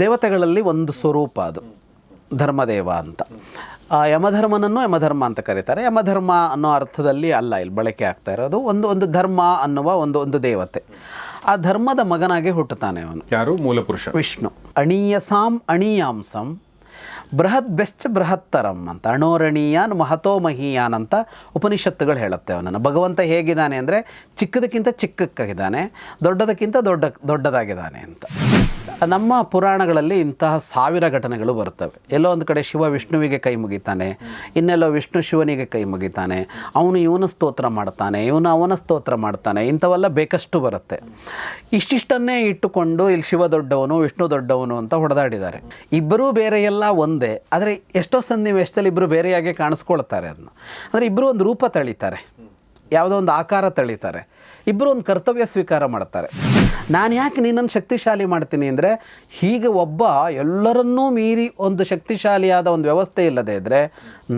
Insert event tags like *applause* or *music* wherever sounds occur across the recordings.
ದೇವತೆಗಳಲ್ಲಿ ಒಂದು ಸ್ವರೂಪ ಅದು. ಧರ್ಮದೇವ ಅಂತ. ಆ, ಯಮಧರ್ಮನನ್ನು ಯಮಧರ್ಮ ಅಂತ ಕರೀತಾರೆ. ಯಮಧರ್ಮ ಅನ್ನೋ ಅರ್ಥದಲ್ಲಿ ಅಲ್ಲ ಇಲ್ಲಿ ಬಳಕೆ ಆಗ್ತಾ ಇರೋದು. ಒಂದು ಒಂದು ಧರ್ಮ ಅನ್ನುವ ಒಂದು ಒಂದು ದೇವತೆ. ಆ ಧರ್ಮದ ಮಗನಾಗಿ ಹುಟ್ಟುತ್ತಾನೆ ಅವನು. ಯಾರು? ಮೂಲಪುರುಷ. ವಿಷ್ಣು. ಅಣೀಯಸಾಂ ಅಣೀಯಾಂಸಂ. ಬೃಹತ್ ಬೆಶ್ಚ ಬೃಹತ್ತರಂ ಅಂತ. ಅಣೋರಣೀಯಾನ್ ಮಹತೋ ಮಹೀಯಾನ್ ಅಂತ ಉಪನಿಷತ್ತುಗಳು ಹೇಳುತ್ತೆ ಅವನನ್ನು. ಭಗವಂತ ಹೇಗಿದ್ದಾನೆ ಅಂದರೆ ಚಿಕ್ಕದಕ್ಕಿಂತ ಚಿಕ್ಕಕ್ಕಾಗಿದ್ದಾನೆ ದೊಡ್ಡದಕ್ಕಿಂತ ದೊಡ್ಡ ದೊಡ್ಡದಾಗಿದ್ದಾನೆ ಅಂತ. ನಮ್ಮ ಪುರಾಣಗಳಲ್ಲಿ ಇಂತಹ ಸಾವಿರ ಘಟನೆಗಳು ಬರ್ತವೆ. ಎಲ್ಲೋ ಒಂದು ಕಡೆ ಶಿವ ವಿಷ್ಣುವಿಗೆ ಕೈ ಮುಗಿತಾನೆ, ಇನ್ನೆಲ್ಲೋ ವಿಷ್ಣು ಶಿವನಿಗೆ ಕೈ ಮುಗಿತಾನೆ, ಅವನು ಇವನ ಸ್ತೋತ್ರ ಮಾಡ್ತಾನೆ, ಇವನು ಅವನ ಸ್ತೋತ್ರ ಮಾಡ್ತಾನೆ, ಇಂಥವೆಲ್ಲ ಬೇಕಷ್ಟು ಬರುತ್ತೆ. ಇಷ್ಟಿಷ್ಟನ್ನೇ ಇಟ್ಟುಕೊಂಡು ಇಲ್ಲಿ ಶಿವ ದೊಡ್ಡವನು, ವಿಷ್ಣು ದೊಡ್ಡವನು ಅಂತ ಹೊಡೆದಾಡಿದ್ದಾರೆ. ಇಬ್ಬರೂ ಬೇರೆ ಎಲ್ಲ ಒಂದೇ, ಆದರೆ ಎಷ್ಟೋ ಸನ್ನಿವೇಶದಲ್ಲಿ ಇಬ್ಬರು ಬೇರೆಯಾಗಿ ಕಾಣಿಸ್ಕೊಳ್ತಾರೆ ಅದನ್ನ ಅಂದರೆ ಇಬ್ಬರು ಒಂದು ರೂಪ ತಳಿತಾರೆ. ಯಾವುದೋ ಒಂದು ಆಕಾರ ತಳಿತಾರೆ. ಇಬ್ಬರು ಒಂದು ಕರ್ತವ್ಯ ಸ್ವೀಕಾರ ಮಾಡ್ತಾರೆ. ನಾನು ಯಾಕೆ ನಿನ್ನನ್ನು ಶಕ್ತಿಶಾಲಿ ಮಾಡ್ತೀನಿ ಅಂದರೆ, ಹೀಗೆ ಒಬ್ಬ ಎಲ್ಲರನ್ನೂ ಮೀರಿ ಒಂದು ಶಕ್ತಿಶಾಲಿಯಾದ ಒಂದು ವ್ಯವಸ್ಥೆ ಇಲ್ಲದೆ ಇದ್ದರೆ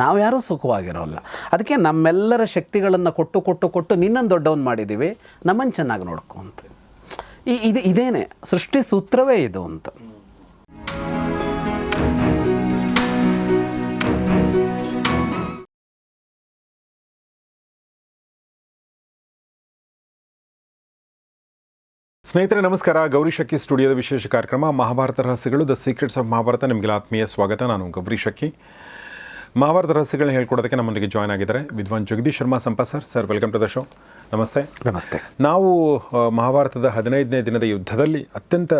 ನಾವು ಯಾರೂ ಸುಖವಾಗಿರೋಲ್ಲ. ಅದಕ್ಕೆ ನಮ್ಮೆಲ್ಲರ ಶಕ್ತಿಗಳನ್ನು ಕೊಟ್ಟು ಕೊಟ್ಟು ಕೊಟ್ಟು ನಿನ್ನನ್ನು ದೊಡ್ಡವನು ಮಾಡಿದ್ದೀವಿ ನಮ್ಮನ್ನು ಚೆನ್ನಾಗಿ ನೋಡ್ಕೊ ಅಂತ. ಈ, ಇದು ಇದೇನೆ, ಸೃಷ್ಟಿ ಸೂತ್ರವೇ ಇದು ಅಂತ. ಸ್ನೇಹಿತರೆ ನಮಸ್ಕಾರ. ಗೌರಿ ಶಕ್ಕಿ ಸ್ಟುಡಿಯೋದ ವಿಶೇಷ ಕಾರ್ಯಕ್ರಮ ಮಹಾಭಾರತ ರಹಸ್ಯಗಳು ದ ಸೀಕ್ರೆಟ್ಸ್ ಆಫ್ ಮಹಾಭಾರತ. ನಿಮಗೆಲ್ಲ ಆತ್ಮೀಯ ಸ್ವಾಗತ. ನಾನು ಗೌರಿ ಶಕ್ಕಿ ಮಹಾಭಾರತ ರಹಸ್ಯಗಳನ್ನ ಹೇಳ್ಕೊಡೋದಕ್ಕೆ ನಮ್ಮೊಂದಿಗೆ ಜಾಯ್ನ್ ಆಗಿದ್ದಾರೆ Vidwan Jagadish Sharma ಸಂಪ sir sir welcome to the show ನಮಸ್ತೆ. ನಮಸ್ತೆ. ನಾವು ಮಹಾಭಾರತದ ಹದಿನೈದನೇ ದಿನದ ಯುದ್ಧದಲ್ಲಿ ಅತ್ಯಂತ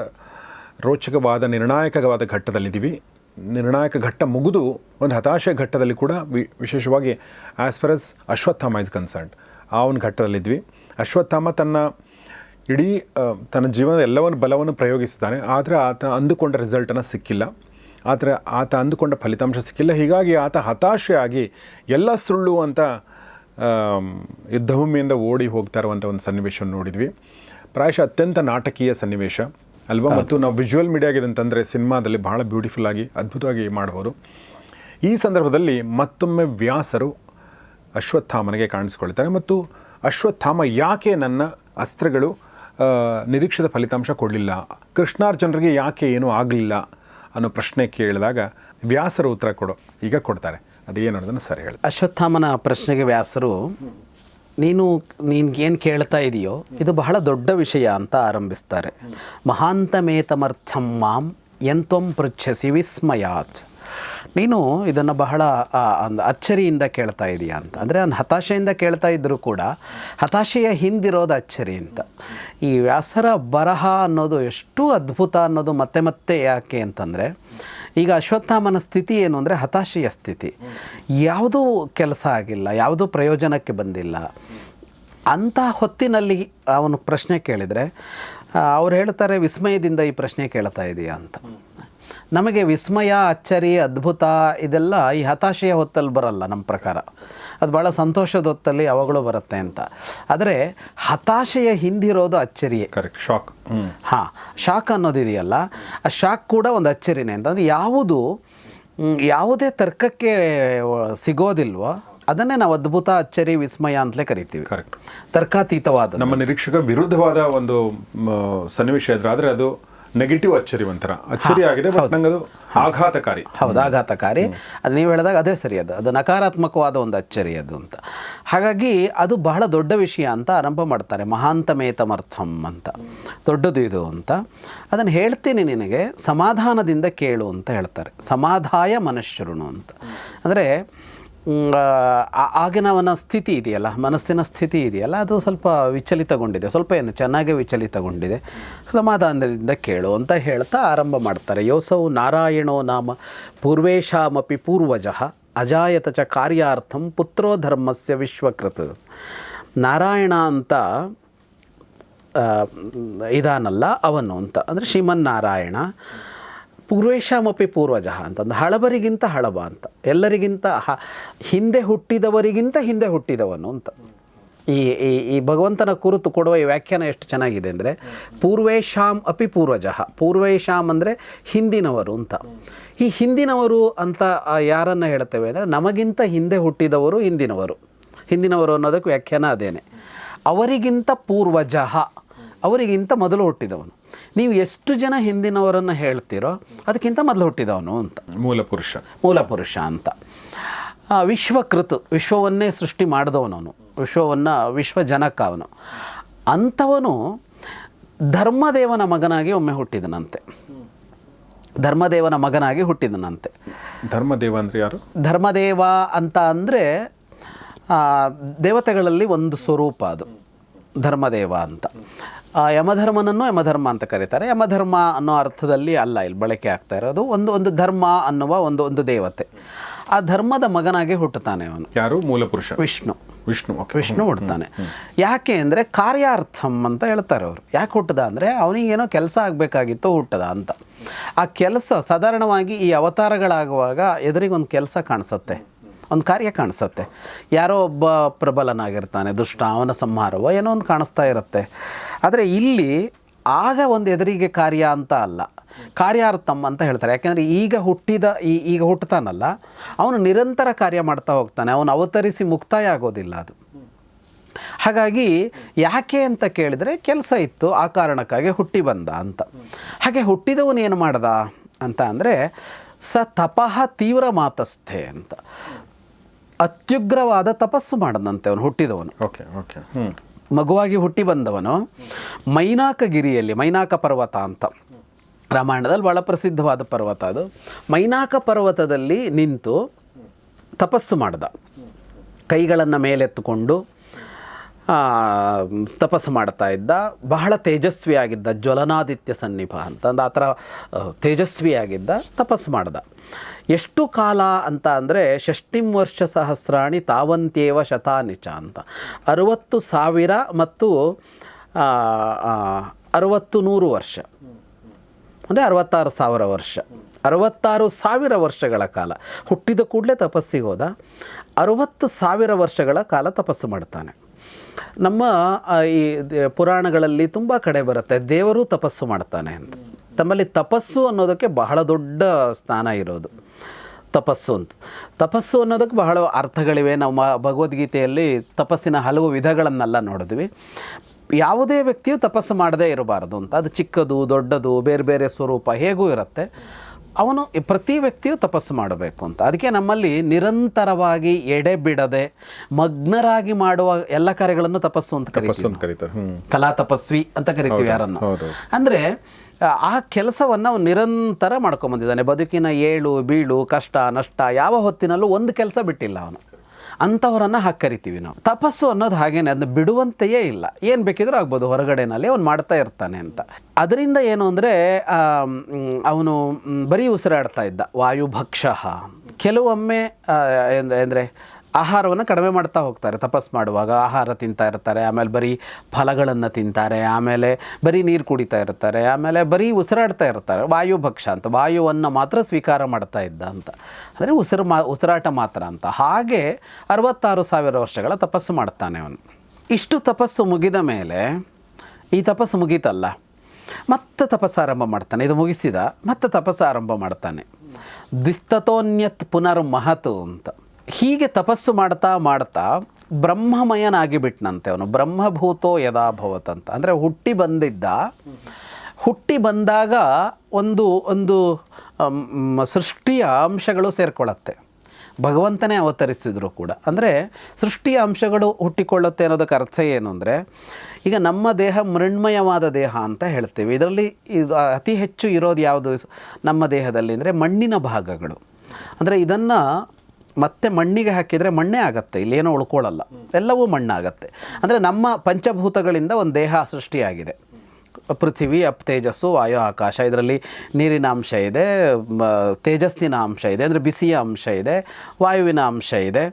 ರೋಚಕವಾದ ನಿರ್ಣಾಯಕವಾದ ಘಟ್ಟದಲ್ಲಿದ್ದೀವಿ. ನಿರ್ಣಾಯಕ ಘಟ್ಟ ಮುಗಿದು ಒಂದು ಹತಾಶೆ ಘಟ್ಟದಲ್ಲಿ ಕೂಡ ವಿ- ವಿಶೇಷವಾಗಿ as far as Ashwatthama is concerned ಆ ಒಂದು ಘಟ್ಟದಲ್ಲಿದ್ವಿ. ಅಶ್ವತ್ಥಾಮ ತನ್ನ ಇಡೀ ತನ್ನ ಜೀವನದ ಎಲ್ಲವನ್ನು ಬಲವನ್ನು ಪ್ರಯೋಗಿಸಿದ್ದಾನೆ. ಆದರೆ ಆತ ಅಂದುಕೊಂಡ ರಿಸಲ್ಟನ್ನು ಸಿಕ್ಕಿಲ್ಲ. ಆದರೆ ಆತ ಅಂದುಕೊಂಡ ಫಲಿತಾಂಶ ಸಿಕ್ಕಿಲ್ಲ. ಹೀಗಾಗಿ ಆತ ಹತಾಶೆಯಾಗಿ ಎಲ್ಲ ಸುಳ್ಳು ಅಂತ ಯುದ್ಧಭೂಮಿಯಿಂದ ಓಡಿ ಹೋಗ್ತಾ ಇರುವಂಥ ಒಂದು ಸನ್ನಿವೇಶವನ್ನು ನೋಡಿದ್ವಿ. ಪ್ರಾಯಶಃ ಅತ್ಯಂತ ನಾಟಕೀಯ ಸನ್ನಿವೇಶ ಅಲ್ವಾ? ಮತ್ತು ನಾವು ವಿಜುವಲ್ ಮೀಡಿಯಾಗಿದೆ ಅಂತಂದರೆ ಸಿನಿಮಾದಲ್ಲಿ ಬಹಳ ಬ್ಯೂಟಿಫುಲ್ ಆಗಿ ಅದ್ಭುತವಾಗಿ ಮಾಡ್ಬೋದು. ಈ ಸಂದರ್ಭದಲ್ಲಿ ಮತ್ತೊಮ್ಮೆ ವ್ಯಾಸರು ಅಶ್ವತ್ಥಾಮನಿಗೆ ಕಾಣಿಸ್ಕೊಳ್ತಾರೆ. ಮತ್ತು ಅಶ್ವತ್ಥಾಮ ಯಾಕೆ ನನ್ನ ಅಸ್ತ್ರಗಳು ನಿರೀಕ್ಷಿತ ಫಲಿತಾಂಶ ಕೊಡಲಿಲ್ಲ. ಕೃಷ್ಣಾರ್ಜುನರಿಗೆ ಯಾಕೆ ಏನೂ ಆಗಲಿಲ್ಲ ಅನ್ನೋ ಪ್ರಶ್ನೆ ಕೇಳಿದಾಗ ವ್ಯಾಸರು ಉತ್ತರ ಕೊಡು, ಈಗ ಕೊಡ್ತಾರೆ. ಅದೇನು ಅನ್ನೋದನ್ನು ಸರಿ ಹೇಳಿ. ಅಶ್ವತ್ಥಾಮನ ಪ್ರಶ್ನೆಗೆ ವ್ಯಾಸರು, ನೀನು, ನಿನ್ಗೇನು ಕೇಳ್ತಾ ಇದೆಯೋ, ಇದು ಬಹಳ ದೊಡ್ಡ ವಿಷಯ ಅಂತ ಆರಂಭಿಸ್ತಾರೆ. ಮಹಾಂತಮೇತಮರ್ಥಂ ಮಾಂ ಎಂತ್ವಂ ಪೃಚ್ಛಸಿ ವಿಸ್ಮಯಾತ್. ನೀನು ಇದನ್ನು ಬಹಳ ಒಂದು ಅಚ್ಚರಿಯಿಂದ ಕೇಳ್ತಾ ಇದೀಯಾ ಅಂತ. ಅಂದರೆ ನಾನು ಹತಾಶೆಯಿಂದ ಕೇಳ್ತಾ ಇದ್ದರೂ ಕೂಡ ಹತಾಶೆಯ ಹಿಂದಿರೋದು ಅಚ್ಚರಿ ಅಂತ. ಈ ವ್ಯಾಸರ ಬರಹ ಅನ್ನೋದು ಎಷ್ಟು ಅದ್ಭುತ ಅನ್ನೋದು ಮತ್ತೆ ಮತ್ತೆ ಯಾಕೆ ಅಂತಂದರೆ, ಈಗ ಅಶ್ವತ್ಥಾಮನ ಸ್ಥಿತಿ ಏನು ಅಂದರೆ ಹತಾಶೆಯ ಸ್ಥಿತಿ. ಯಾವುದೂ ಕೆಲಸ ಆಗಿಲ್ಲ, ಯಾವುದೂ ಪ್ರಯೋಜನಕ್ಕೆ ಬಂದಿಲ್ಲ. ಅಂಥ ಹೊತ್ತಿನಲ್ಲಿ ಅವನು ಪ್ರಶ್ನೆ ಕೇಳಿದರೆ ಅವ್ರು ಹೇಳ್ತಾರೆ ವಿಸ್ಮಯದಿಂದ ಈ ಪ್ರಶ್ನೆ ಕೇಳ್ತಾ ಇದೆಯಾ ಅಂತ. ನಮಗೆ ವಿಸ್ಮಯ ಅಚ್ಚರಿ ಅದ್ಭುತ ಇದೆಲ್ಲ ಈ ಹತಾಶೆಯ ಹೊತ್ತಲ್ಲಿ ಬರಲ್ಲ ನಮ್ಮ ಪ್ರಕಾರ. ಅದು ಭಾಳ ಸಂತೋಷದ ಹೊತ್ತಲ್ಲಿ ಯಾವಾಗಲೂ ಬರುತ್ತೆ ಅಂತ. ಆದರೆ ಹತಾಶೆಯ ಹಿಂದಿರೋದು ಅಚ್ಚರಿಯೇ. ಕರೆಕ್ಟ್ ಶಾಕ್ ಹಾಂ ಶಾಕ್ ಅನ್ನೋದಿದೆಯಲ್ಲ ಆ ಶಾಕ್ ಕೂಡ ಒಂದು ಅಚ್ಚರಿನೇ ಅಂತಂದರೆ ಯಾವುದು ಯಾವುದೇ ತರ್ಕಕ್ಕೆ ಸಿಗೋದಿಲ್ವೋ ಅದನ್ನೇ ನಾವು ಅದ್ಭುತ ಅಚ್ಚರಿ ವಿಸ್ಮಯ ಅಂತಲೇ ಕರಿತೀವಿ. ಕರೆಕ್ಟ್ ತರ್ಕಾತೀತವಾದ ನಮ್ಮ ನಿರೀಕ್ಷಕ ವಿರುದ್ಧವಾದ ಒಂದು ಸನ್ನಿವೇಶ ಇದ್ರೆ. ಆದರೆ ಅದು ನೆಗೆಟಿವ್ ಅಚ್ಚರಿ ಒಂಥರ. ಅಚ್ಚರಿ ಆಗಿದೆ ಬಟ್ ನಂಗೆ ಅದು ಆಘಾತಕಾರಿ. ಹೌದು ಆಘಾತಕಾರಿ. ಅದು ನೀವು ಹೇಳಿದಾಗ ಅದೇ ಸರಿ ಅದು. ಅದು ನಕಾರಾತ್ಮಕವಾದ ಒಂದು ಅಚ್ಚರಿ ಅದು ಅಂತ. ಹಾಗಾಗಿ ಅದು ಬಹಳ ದೊಡ್ಡ ವಿಷಯ ಅಂತ ಆರಂಭ ಮಾಡ್ತಾರೆ. ಮಹಾಂತಮೇತಮರ್ಥಂ ಅಂತ. ದೊಡ್ಡದು ಇದು ಅಂತ. ಅದನ್ನು ಹೇಳ್ತೀನಿ ನಿನಗೆ ಸಮಾಧಾನದಿಂದ ಕೇಳು ಅಂತ ಹೇಳ್ತಾರೆ. ಸಮಾಧಾಯ ಮನಶ್ಶೃಣು ಅಂತ. ಅಂದರೆ ಆಗಿನವನ ಸ್ಥಿತಿ ಇದೆಯಲ್ಲ, ಮನಸ್ಸಿನ ಸ್ಥಿತಿ ಇದೆಯಲ್ಲ, ಅದು ಸ್ವಲ್ಪ ವಿಚಲಿತಗೊಂಡಿದೆ, ಸ್ವಲ್ಪ ಏನು ಚೆನ್ನಾಗೇ ವಿಚಲಿತಗೊಂಡಿದೆ. ಸಮಾಧಾನದಿಂದ ಕೇಳು ಅಂತ ಹೇಳ್ತಾ ಆರಂಭ ಮಾಡ್ತಾರೆ. ಯೋಸೌ ನಾರಾಯಣೋ ನಾಮ ಪೂರ್ವೇಶಾಮಪಿ ಪೂರ್ವಜಃ ಅಜಾಯತ ಚ ಕಾರ್ಯಾರ್ಥಂ ಪುತ್ರೋ ಧರ್ಮಸ್ಯ ವಿಶ್ವಕೃತ. ನಾರಾಯಣ ಅಂತ ಇದಾನಲ್ಲ ಅವನು ಅಂತ. ಅಂದರೆ ಶ್ರೀಮನ್ನಾರಾಯಣ. ಪೂರ್ವೇಶಾಮಪಿ ಪೂರ್ವಜಃ ಅಂತಂದು, ಹಳಬರಿಗಿಂತ ಹಳಬ ಅಂತ, ಎಲ್ಲರಿಗಿಂತ ಹ, ಹಿಂದೆ ಹುಟ್ಟಿದವರಿಗಿಂತ ಹಿಂದೆ ಹುಟ್ಟಿದವನು ಅಂತ. ಈ ಈ ಈ ಭಗವಂತನ ಕುರಿತು ಕೊಡುವ ಈ ವ್ಯಾಖ್ಯಾನ ಎಷ್ಟು ಚೆನ್ನಾಗಿದೆ ಅಂದರೆ ಪೂರ್ವೇಶಾಂ ಅಪಿ ಪೂರ್ವಜಃ ಪೂರ್ವೇಶಾಂ ಅಂದರೆ ಹಿಂದಿನವರು ಅಂತ. ಈ ಹಿಂದಿನವರು ಅಂತ ಯಾರನ್ನು ಹೇಳ್ತೇವೆ ಅಂದರೆ, ನಮಗಿಂತ ಹಿಂದೆ ಹುಟ್ಟಿದವರು ಹಿಂದಿನವರು. ಹಿಂದಿನವರು ಅನ್ನೋದಕ್ಕೆ ವ್ಯಾಖ್ಯಾನ ಅದೇನೆ. ಅವರಿಗಿಂತ ಪೂರ್ವಜಃ, ಅವರಿಗಿಂತ ಮೊದಲು ಹುಟ್ಟಿದವನು. ನೀವು ಎಷ್ಟು ಜನ ಹಿಂದಿನವರನ್ನು ಹೇಳ್ತೀರೋ ಅದಕ್ಕಿಂತ ಮೊದಲು ಹುಟ್ಟಿದವನು ಅಂತ. ಮೂಲಪುರುಷ ಮೂಲಪುರುಷ ಮೂಲ ಪುರುಷ ಅಂತ. ವಿಶ್ವಕೃತು ವಿಶ್ವವನ್ನೇ ಸೃಷ್ಟಿ ಮಾಡಿದವನವನು. ವಿಶ್ವವನ್ನು ವಿಶ್ವ ಜನಕ ಅವನು. ಅಂಥವನು ಧರ್ಮದೇವನ ಮಗನಾಗಿ ಒಮ್ಮೆ ಹುಟ್ಟಿದನಂತೆ. ಧರ್ಮದೇವನ ಮಗನಾಗಿ ಹುಟ್ಟಿದನಂತೆ. ಧರ್ಮದೇವ ಅಂದರೆ ಯಾರು? ಧರ್ಮದೇವ ಅಂತ ಅಂದರೆ ದೇವತೆಗಳಲ್ಲಿ ಒಂದು ಸ್ವರೂಪ ಅದು. ಧರ್ಮದೇವ ಅಂತ. ಯಮಧರ್ಮನನ್ನು ಯಮಧರ್ಮ ಅಂತ ಕರೀತಾರೆ. ಯಮಧರ್ಮ ಅನ್ನೋ ಅರ್ಥದಲ್ಲಿ ಅಲ್ಲ ಇಲ್ಲಿ ಬಳಕೆ ಆಗ್ತಾ ಇರೋದು. ಒಂದು ಒಂದು ಧರ್ಮ ಅನ್ನುವ ಒಂದು ಒಂದು ದೇವತೆ. ಆ ಧರ್ಮದ ಮಗನಾಗಿ ಹುಟ್ಟುತ್ತಾನೆ ಅವನು. ಯಾರು? ಮೂಲ ಪುರುಷ. ವಿಷ್ಣು. ವಿಷ್ಣು ವಿಷ್ಣು ಹುಡ್ತಾನೆ ಯಾಕೆ ಅಂದರೆ ಕಾರ್ಯಾರ್ಥಂ ಅಂತ ಹೇಳ್ತಾರೆ ಅವರು. ಯಾಕೆ ಹುಟ್ಟದ ಅಂದರೆ ಅವನಿಗೇನೋ ಕೆಲಸ ಆಗಬೇಕಾಗಿತ್ತು ಹುಟ್ಟದ ಅಂತ. ಆ ಕೆಲಸ ಸಾಧಾರಣವಾಗಿ ಈ ಅವತಾರಗಳಾಗುವಾಗ ಎದುರಿಗೊಂದು ಕೆಲಸ ಕಾಣಿಸುತ್ತೆ. ಒಂದು ಕಾರ್ಯ ಕಾಣಿಸುತ್ತೆ. ಯಾರೋ ಒಬ್ಬ ಪ್ರಬಲನಾಗಿರ್ತಾನೆ, ದುಷ್ಟ, ಅವನ ಸಂಹಾರವೋ ಏನೋ ಒಂದು ಕಾಣಿಸ್ತಾ ಇರುತ್ತೆ. ಆದರೆ ಇಲ್ಲಿ ಆಗ ಒಂದು ಎದುರಿಗೆ ಕಾರ್ಯ ಅಂತ ಅಲ್ಲ. ಕಾರ್ಯಾರ್ಥಂ ಅಂತ ಹೇಳ್ತಾರೆ. ಯಾಕೆಂದರೆ ಈಗ ಹುಟ್ಟಿದ, ಈ, ಈಗ ಹುಟ್ಟುತ್ತಾನಲ್ಲ, ಅವನು ನಿರಂತರ ಕಾರ್ಯ ಮಾಡ್ತಾ ಹೋಗ್ತಾನೆ. ಅವನು ಅವತರಿಸಿ ಮುಕ್ತಾಯ ಆಗೋದಿಲ್ಲ ಅದು. ಹಾಗಾಗಿ ಯಾಕೆ ಅಂತ ಕೇಳಿದರೆ ಕೆಲಸ ಇತ್ತು, ಆ ಕಾರಣಕ್ಕಾಗಿ ಹುಟ್ಟಿ ಬಂದ ಅಂತ. ಹಾಗೆ ಹುಟ್ಟಿದವನು ಏನು ಮಾಡ್ದ ಅಂತ ಅಂದರೆ, ಸ ತಪಃ ತೀವ್ರ ಮಾತಸ್ಥೆ ಅಂತ. ಅತ್ಯುಗ್ರವಾದ ತಪಸ್ಸು ಮಾಡದಂತೆ ಅವನು ಹುಟ್ಟಿದವನು. Okay okay. ಮಗುವಾಗಿ ಹುಟ್ಟಿ ಬಂದವನು ಮೈನಾಕಗಿರಿಯಲ್ಲಿ ಮೈನಾಕ ಪರ್ವತ ಅಂತ. ರಾಮಾಯಣದಲ್ಲಿ ಭಾಳ ಪ್ರಸಿದ್ಧವಾದ ಪರ್ವತ ಅದು. ಮೈನಾಕ ಪರ್ವತದಲ್ಲಿ ನಿಂತು ತಪಸ್ಸು ಮಾಡ್ದ. ಕೈಗಳನ್ನು ಮೇಲೆತ್ತುಕೊಂಡು ತಪಸ್ಸು ಮಾಡ್ತಾ ಇದ್ದ, ಬಹಳ ತೇಜಸ್ವಿಯಾಗಿದ್ದ ಜ್ವಲನಾದಿತ್ಯ ಸನ್ನಿಭ ಅಂತ ಅಂದ, ಆ ಥರ ತೇಜಸ್ವಿಯಾಗಿದ್ದ ತಪಸ್ಸು ಮಾಡ್ದ. ಎಷ್ಟು ಕಾಲ ಅಂತ ಅಂದರೆ ಷಷ್ಟಿಂ ವರ್ಷ ಸಹಸ್ರಾಣಿ ತಾವಂತ್ಯೇವ ಶತಾನಿಚ ಅಂತ. ಅರುವತ್ತು ಸಾವಿರ ಮತ್ತು ಅರುವತ್ತು ನೂರು ವರ್ಷ. ಅಂದರೆ ಅರವತ್ತಾರು ಸಾವಿರ ವರ್ಷ. ಅರವತ್ತಾರು ಸಾವಿರ ವರ್ಷಗಳ ಕಾಲ. ಹುಟ್ಟಿದ ಕೂಡಲೇ ತಪಸ್ಸಿಗೆ ಹೋದ. ಅರುವತ್ತು ಸಾವಿರ ವರ್ಷಗಳ ಕಾಲ ತಪಸ್ಸು ಮಾಡ್ತಾನೆ. ನಮ್ಮ ಈ ಪುರಾಣಗಳಲ್ಲಿ ತುಂಬ ಕಡೆ ಬರುತ್ತೆ. ದೇವರು ತಪಸ್ಸು ಮಾಡ್ತಾನೆ ಅಂತ. ತಮ್ಮಲ್ಲಿ ತಪಸ್ಸು ಅನ್ನೋದಕ್ಕೆ ಬಹಳ ದೊಡ್ಡ ಸ್ಥಾನ ಇರೋದು. ತಪಸ್ಸು ಅಂತ. ತಪಸ್ಸು ಅನ್ನೋದಕ್ಕೆ ಬಹಳ ಅರ್ಥಗಳಿವೆ. ನಾವು ಮ- ಭಗವದ್ಗೀತೆಯಲ್ಲಿ ತಪಸ್ಸಿನ ಹಲವು ವಿಧಗಳನ್ನೆಲ್ಲ ನೋಡಿದ್ವಿ. ಯಾವುದೇ ವ್ಯಕ್ತಿಯು ತಪಸ್ಸು ಮಾಡದೇ ಇರಬಾರ್ದು ಅಂತ. ಅದು ಚಿಕ್ಕದು, ದೊಡ್ಡದು ಬೇರೆ ಬೇರೆ ಸ್ವರೂಪ ಹೇಗೂ ಇರುತ್ತೆ. ಅವನು ಪ್ರತಿ ವ್ಯಕ್ತಿಯು ತಪಸ್ಸು ಮಾಡಬೇಕು ಅಂತ. ಅದಕ್ಕೆ ನಮ್ಮಲ್ಲಿ ನಿರಂತರವಾಗಿ ಎಡೆ ಬಿಡದೆ ಮಗ್ನರಾಗಿ ಮಾಡುವ ಎಲ್ಲ ಕಾರ್ಯಗಳನ್ನು ತಪಸ್ಸು ಅಂತ ಕರೀತೀವಿ ಕಲಾ ತಪಸ್ವಿ ಅಂತ ಕರಿತೀವಿ ಯಾರನ್ನು. ಅಂದರೆ ಆ- ಆ ಕೆಲಸವನ್ನು ಅವನು ನಿರಂತರ ಮಾಡ್ಕೊಂಬಂದಿದ್ದಾನೆ ಬದುಕಿನ ಏಳು ಬೀಳು ಕಷ್ಟ ನಷ್ಟ ಯಾವ ಹೊತ್ತಿನಲ್ಲೂ ಒಂದು ಕೆಲಸ ಬಿಟ್ಟಿಲ್ಲ ಅವನು. ಅಂಥವರನ್ನು ಹಾಕಿ ಕರಿತೀವಿ ನಾವು. ತಪಸ್ಸು ಅನ್ನೋದು ಹಾಗೇನೆ ಅದನ್ನ ಬಿಡುವಂತೆಯೇ ಇಲ್ಲ. ಏನು ಬೇಕಿದ್ರೂ ಆಗ್ಬೋದು, ಹೊರಗಡೆನಲ್ಲಿ ಅವ್ನು ಮಾಡ್ತಾ ಇರ್ತಾನೆ ಅಂತ. ಅದರಿಂದ ಏನು ಅಂದರೆ ಅವನು ಬರೀ ಉಸಿರಾಡ್ತಾ ಇದ್ದ ವಾಯುಭಕ್ಷ ಕೆಲವೊಮ್ಮೆ ಅಂದರೆ ಆಹಾರವನ್ನು ಕಡಿಮೆ ಮಾಡ್ತಾ ಹೋಗ್ತಾರೆ. ತಪಸ್ ಮಾಡುವಾಗ ಆಹಾರ ತಿಂತಾ ಇರ್ತಾರೆ. ಆಮೇಲೆ ಬರೀ ಫಲಗಳನ್ನು ತಿಂತಾರೆ. ಆಮೇಲೆ ಬರೀ ನೀರು ಕುಡಿತಾ ಇರ್ತಾರೆ. ಆಮೇಲೆ ಬರೀ ಉಸಿರಾಡ್ತಾ ಇರ್ತಾರೆ. ವಾಯುಭಕ್ಷ ಅಂತ. ವಾಯುವನ್ನು ಮಾತ್ರ ಸ್ವೀಕಾರ ಮಾಡ್ತಾ ಇದ್ದ ಅಂತ. ಅಂದರೆ ಉಸಿರು ಮಾ, ಉಸಿರಾಟ ಮಾತ್ರ ಅಂತ. ಹಾಗೆ ಅರವತ್ತಾರು ಸಾವಿರ ವರ್ಷಗಳ ತಪಸ್ಸು ಮಾಡ್ತಾನೆ ಅವನು. ಇಷ್ಟು ತಪಸ್ಸು ಮುಗಿದ ಮೇಲೆ ಈ ತಪಸ್ಸು ಮುಗೀತಲ್ಲ. ಮತ್ತೆ ತಪಸ್ಸು ಆರಂಭ ಮಾಡ್ತಾನೆ. ಇದು ಮುಗಿಸಿದ ಮತ್ತೆ ತಪಸ್ಸು ಆರಂಭ ಮಾಡ್ತಾನೆ. ದ್ವಿಸ್ತತೋನ್ಯತ್ ಪುನರ್ ಮಹತು ಅಂತ. ಹೀಗೆ ತಪಸ್ಸು ಮಾಡ್ತಾ ಮಾಡ್ತಾ ಬ್ರಹ್ಮಮಯನಾಗಿ ಬಿಟ್ನಂತೆ ಅವನು. ಬ್ರಹ್ಮಭೂತೋ ಯದಾಭವತ್ ಅಂತ ಅಂದರೆ ಹುಟ್ಟಿ ಬಂದಿದ್ದ. ಹುಟ್ಟಿ ಬಂದಾಗ ಒಂದು ಒಂದು ಸೃಷ್ಟಿಯ ಅಂಶಗಳು ಸೇರ್ಕೊಳ್ಳುತ್ತೆ. ಭಗವಂತನೇ ಅವತರಿಸಿದ್ರು ಕೂಡ. ಅಂದರೆ ಸೃಷ್ಟಿಯ ಅಂಶಗಳು ಹುಟ್ಟಿಕೊಳ್ಳುತ್ತೆ ಅನ್ನೋದಕ್ಕೆ ಅರ್ಥ ಏನು ಅಂದರೆ, ಈಗ ನಮ್ಮ ದೇಹ ಮೃಣ್ಮಯವಾದ ದೇಹ ಅಂತ ಹೇಳ್ತೇವೆ. ಇದರಲ್ಲಿ ಇದು ಅತಿ ಹೆಚ್ಚು ಇರೋದು ಯಾವುದು? ನಮ್ಮ ದೇಹದಲ್ಲಿ ಅಂದರೆ ಮಣ್ಣಿನ ಭಾಗಗಳು. ಅಂದರೆ ಇದನ್ನು ಮತ್ತೆ ಮಣ್ಣಿಗೆ ಹಾಕಿದರೆ ಮಣ್ಣೇ ಆಗುತ್ತೆ, ಇಲ್ಲೇನೋ ಉಳ್ಕೊಳ್ಳಲ್ಲ. ಎಲ್ಲವೂ ಮಣ್ಣಾಗತ್ತೆ. ಅಂದರೆ ನಮ್ಮ ಪಂಚಭೂತಗಳಿಂದ ಒಂದು ದೇಹ ಸೃಷ್ಟಿಯಾಗಿದೆ. ಪೃಥ್ವಿ ಅಪ್ ತೇಜಸ್ಸು ವಾಯು ಆಕಾಶ. ಇದರಲ್ಲಿ ನೀರಿನ ಅಂಶ ಇದೆ ತೇಜಸ್ಸಿನ ಅಂಶ ಇದೆ, ಅಂದರೆ ಬಿಸಿಯ ಅಂಶ ಇದೆ, ವಾಯುವಿನ ಅಂಶ ಇದೆ.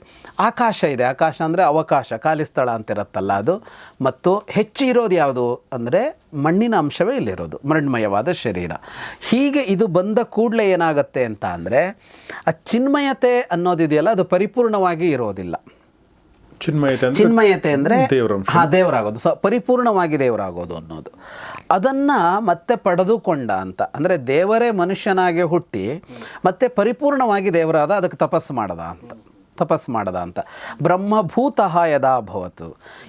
ಆಕಾಶ ಇದೆ. ಆಕಾಶ ಅಂದರೆ ಅವಕಾಶ, ಖಾಲಿ ಸ್ಥಳ ಅಂತಿರುತ್ತಲ್ಲ ಅದು. ಮತ್ತು ಹೆಚ್ಚು ಇರೋದು ಯಾವುದು ಅಂದರೆ ಮಣ್ಣಿನ ಅಂಶವೇ ಇಲ್ಲಿರೋದು ಮರಣ್ಮಯವಾದ ಶರೀರ. ಹೀಗೆ ಇದು ಬಂದ ಕೂಡಲೇ ಏನಾಗುತ್ತೆ ಅಂತ ಅಂದರೆ, ಆ ಚಿನ್ಮಯತೆ ಅನ್ನೋದಿದೆಯಲ್ಲ, ಅದು ಪರಿಪೂರ್ಣವಾಗಿ ಇರೋದಿಲ್ಲ. ಚಿನ್ಮಯತೆ ಚಿನ್ಮಯತೆ ಅಂದರೆ. ಹಾ ದೇವರಾಗೋದು. ಸ ಪರಿಪೂರ್ಣವಾಗಿ ದೇವರಾಗೋದು ಅನ್ನೋದು. ಅದನ್ನು ಮತ್ತೆ ಪಡೆದುಕೊಂಡ ಅಂತ ಅಂದರೆ ದೇವರೇ ಮನುಷ್ಯನಾಗಿ ಹುಟ್ಟಿ ಮತ್ತೆ ಪರಿಪೂರ್ಣವಾಗಿ ದೇವರಾದ ಅದಕ್ಕೆ ತಪಸ್ಸು ಮಾಡದ ಅಂತ ತಪಸ್ಸು ಮಾಡದ ಅಂತ. ಬ್ರಹ್ಮಭೂತಃ ಯದಾ ಭವತು.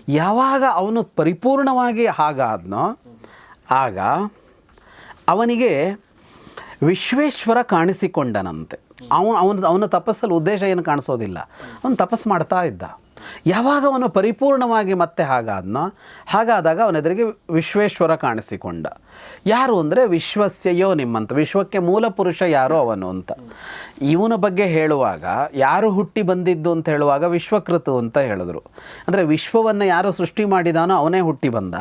ಯಾವಾಗ ಅವನು ಪರಿಪೂರ್ಣವಾಗಿ ಹಾಗಾದ್ನೋ ಆಗ ಅವನಿಗೆ ವಿಶ್ವೇಶ್ವರ ಕಾಣಿಸಿಕೊಂಡನಂತೆ. ಅವನು ಅವನ ಅವನ ತಪಸ್ಸಲ್ಲಿ ಉದ್ದೇಶ ಏನು ಕಾಣಿಸೋದಿಲ್ಲ. ಅವನು ತಪಸ್ಸು ಮಾಡ್ತಾ ಇದ್ದ. ಯಾವಾಗ ಅವನು ಪರಿಪೂರ್ಣವಾಗಿ ಮತ್ತೆ ಹಾಗಾದ್ನ ಹಾಗಾದಾಗ ಅವನ ಎದುರಿಗೆ ವಿಶ್ವೇಶ್ವರ ಕಾಣಿಸಿಕೊಂಡ. ಯಾರು ಅಂದರೆ ವಿಶ್ವಸ್ಯಯೋ ನಿಮ್ಮಂತ ವಿಶ್ವಕ್ಕೆ ಮೂಲ ಪುರುಷ ಯಾರೋ ಅವನು ಅಂತ. ಇವನ ಬಗ್ಗೆ ಹೇಳುವಾಗ ಯಾರು ಹುಟ್ಟಿ ಬಂದಿದ್ದು ಅಂತ ಹೇಳುವಾಗ ವಿಶ್ವಕೃತು ಅಂತ ಹೇಳಿದ್ರು. ಅಂದರೆ ವಿಶ್ವವನ್ನು ಯಾರು ಸೃಷ್ಟಿ ಮಾಡಿದಾನೋ ಅವನೇ ಹುಟ್ಟಿ ಬಂದ.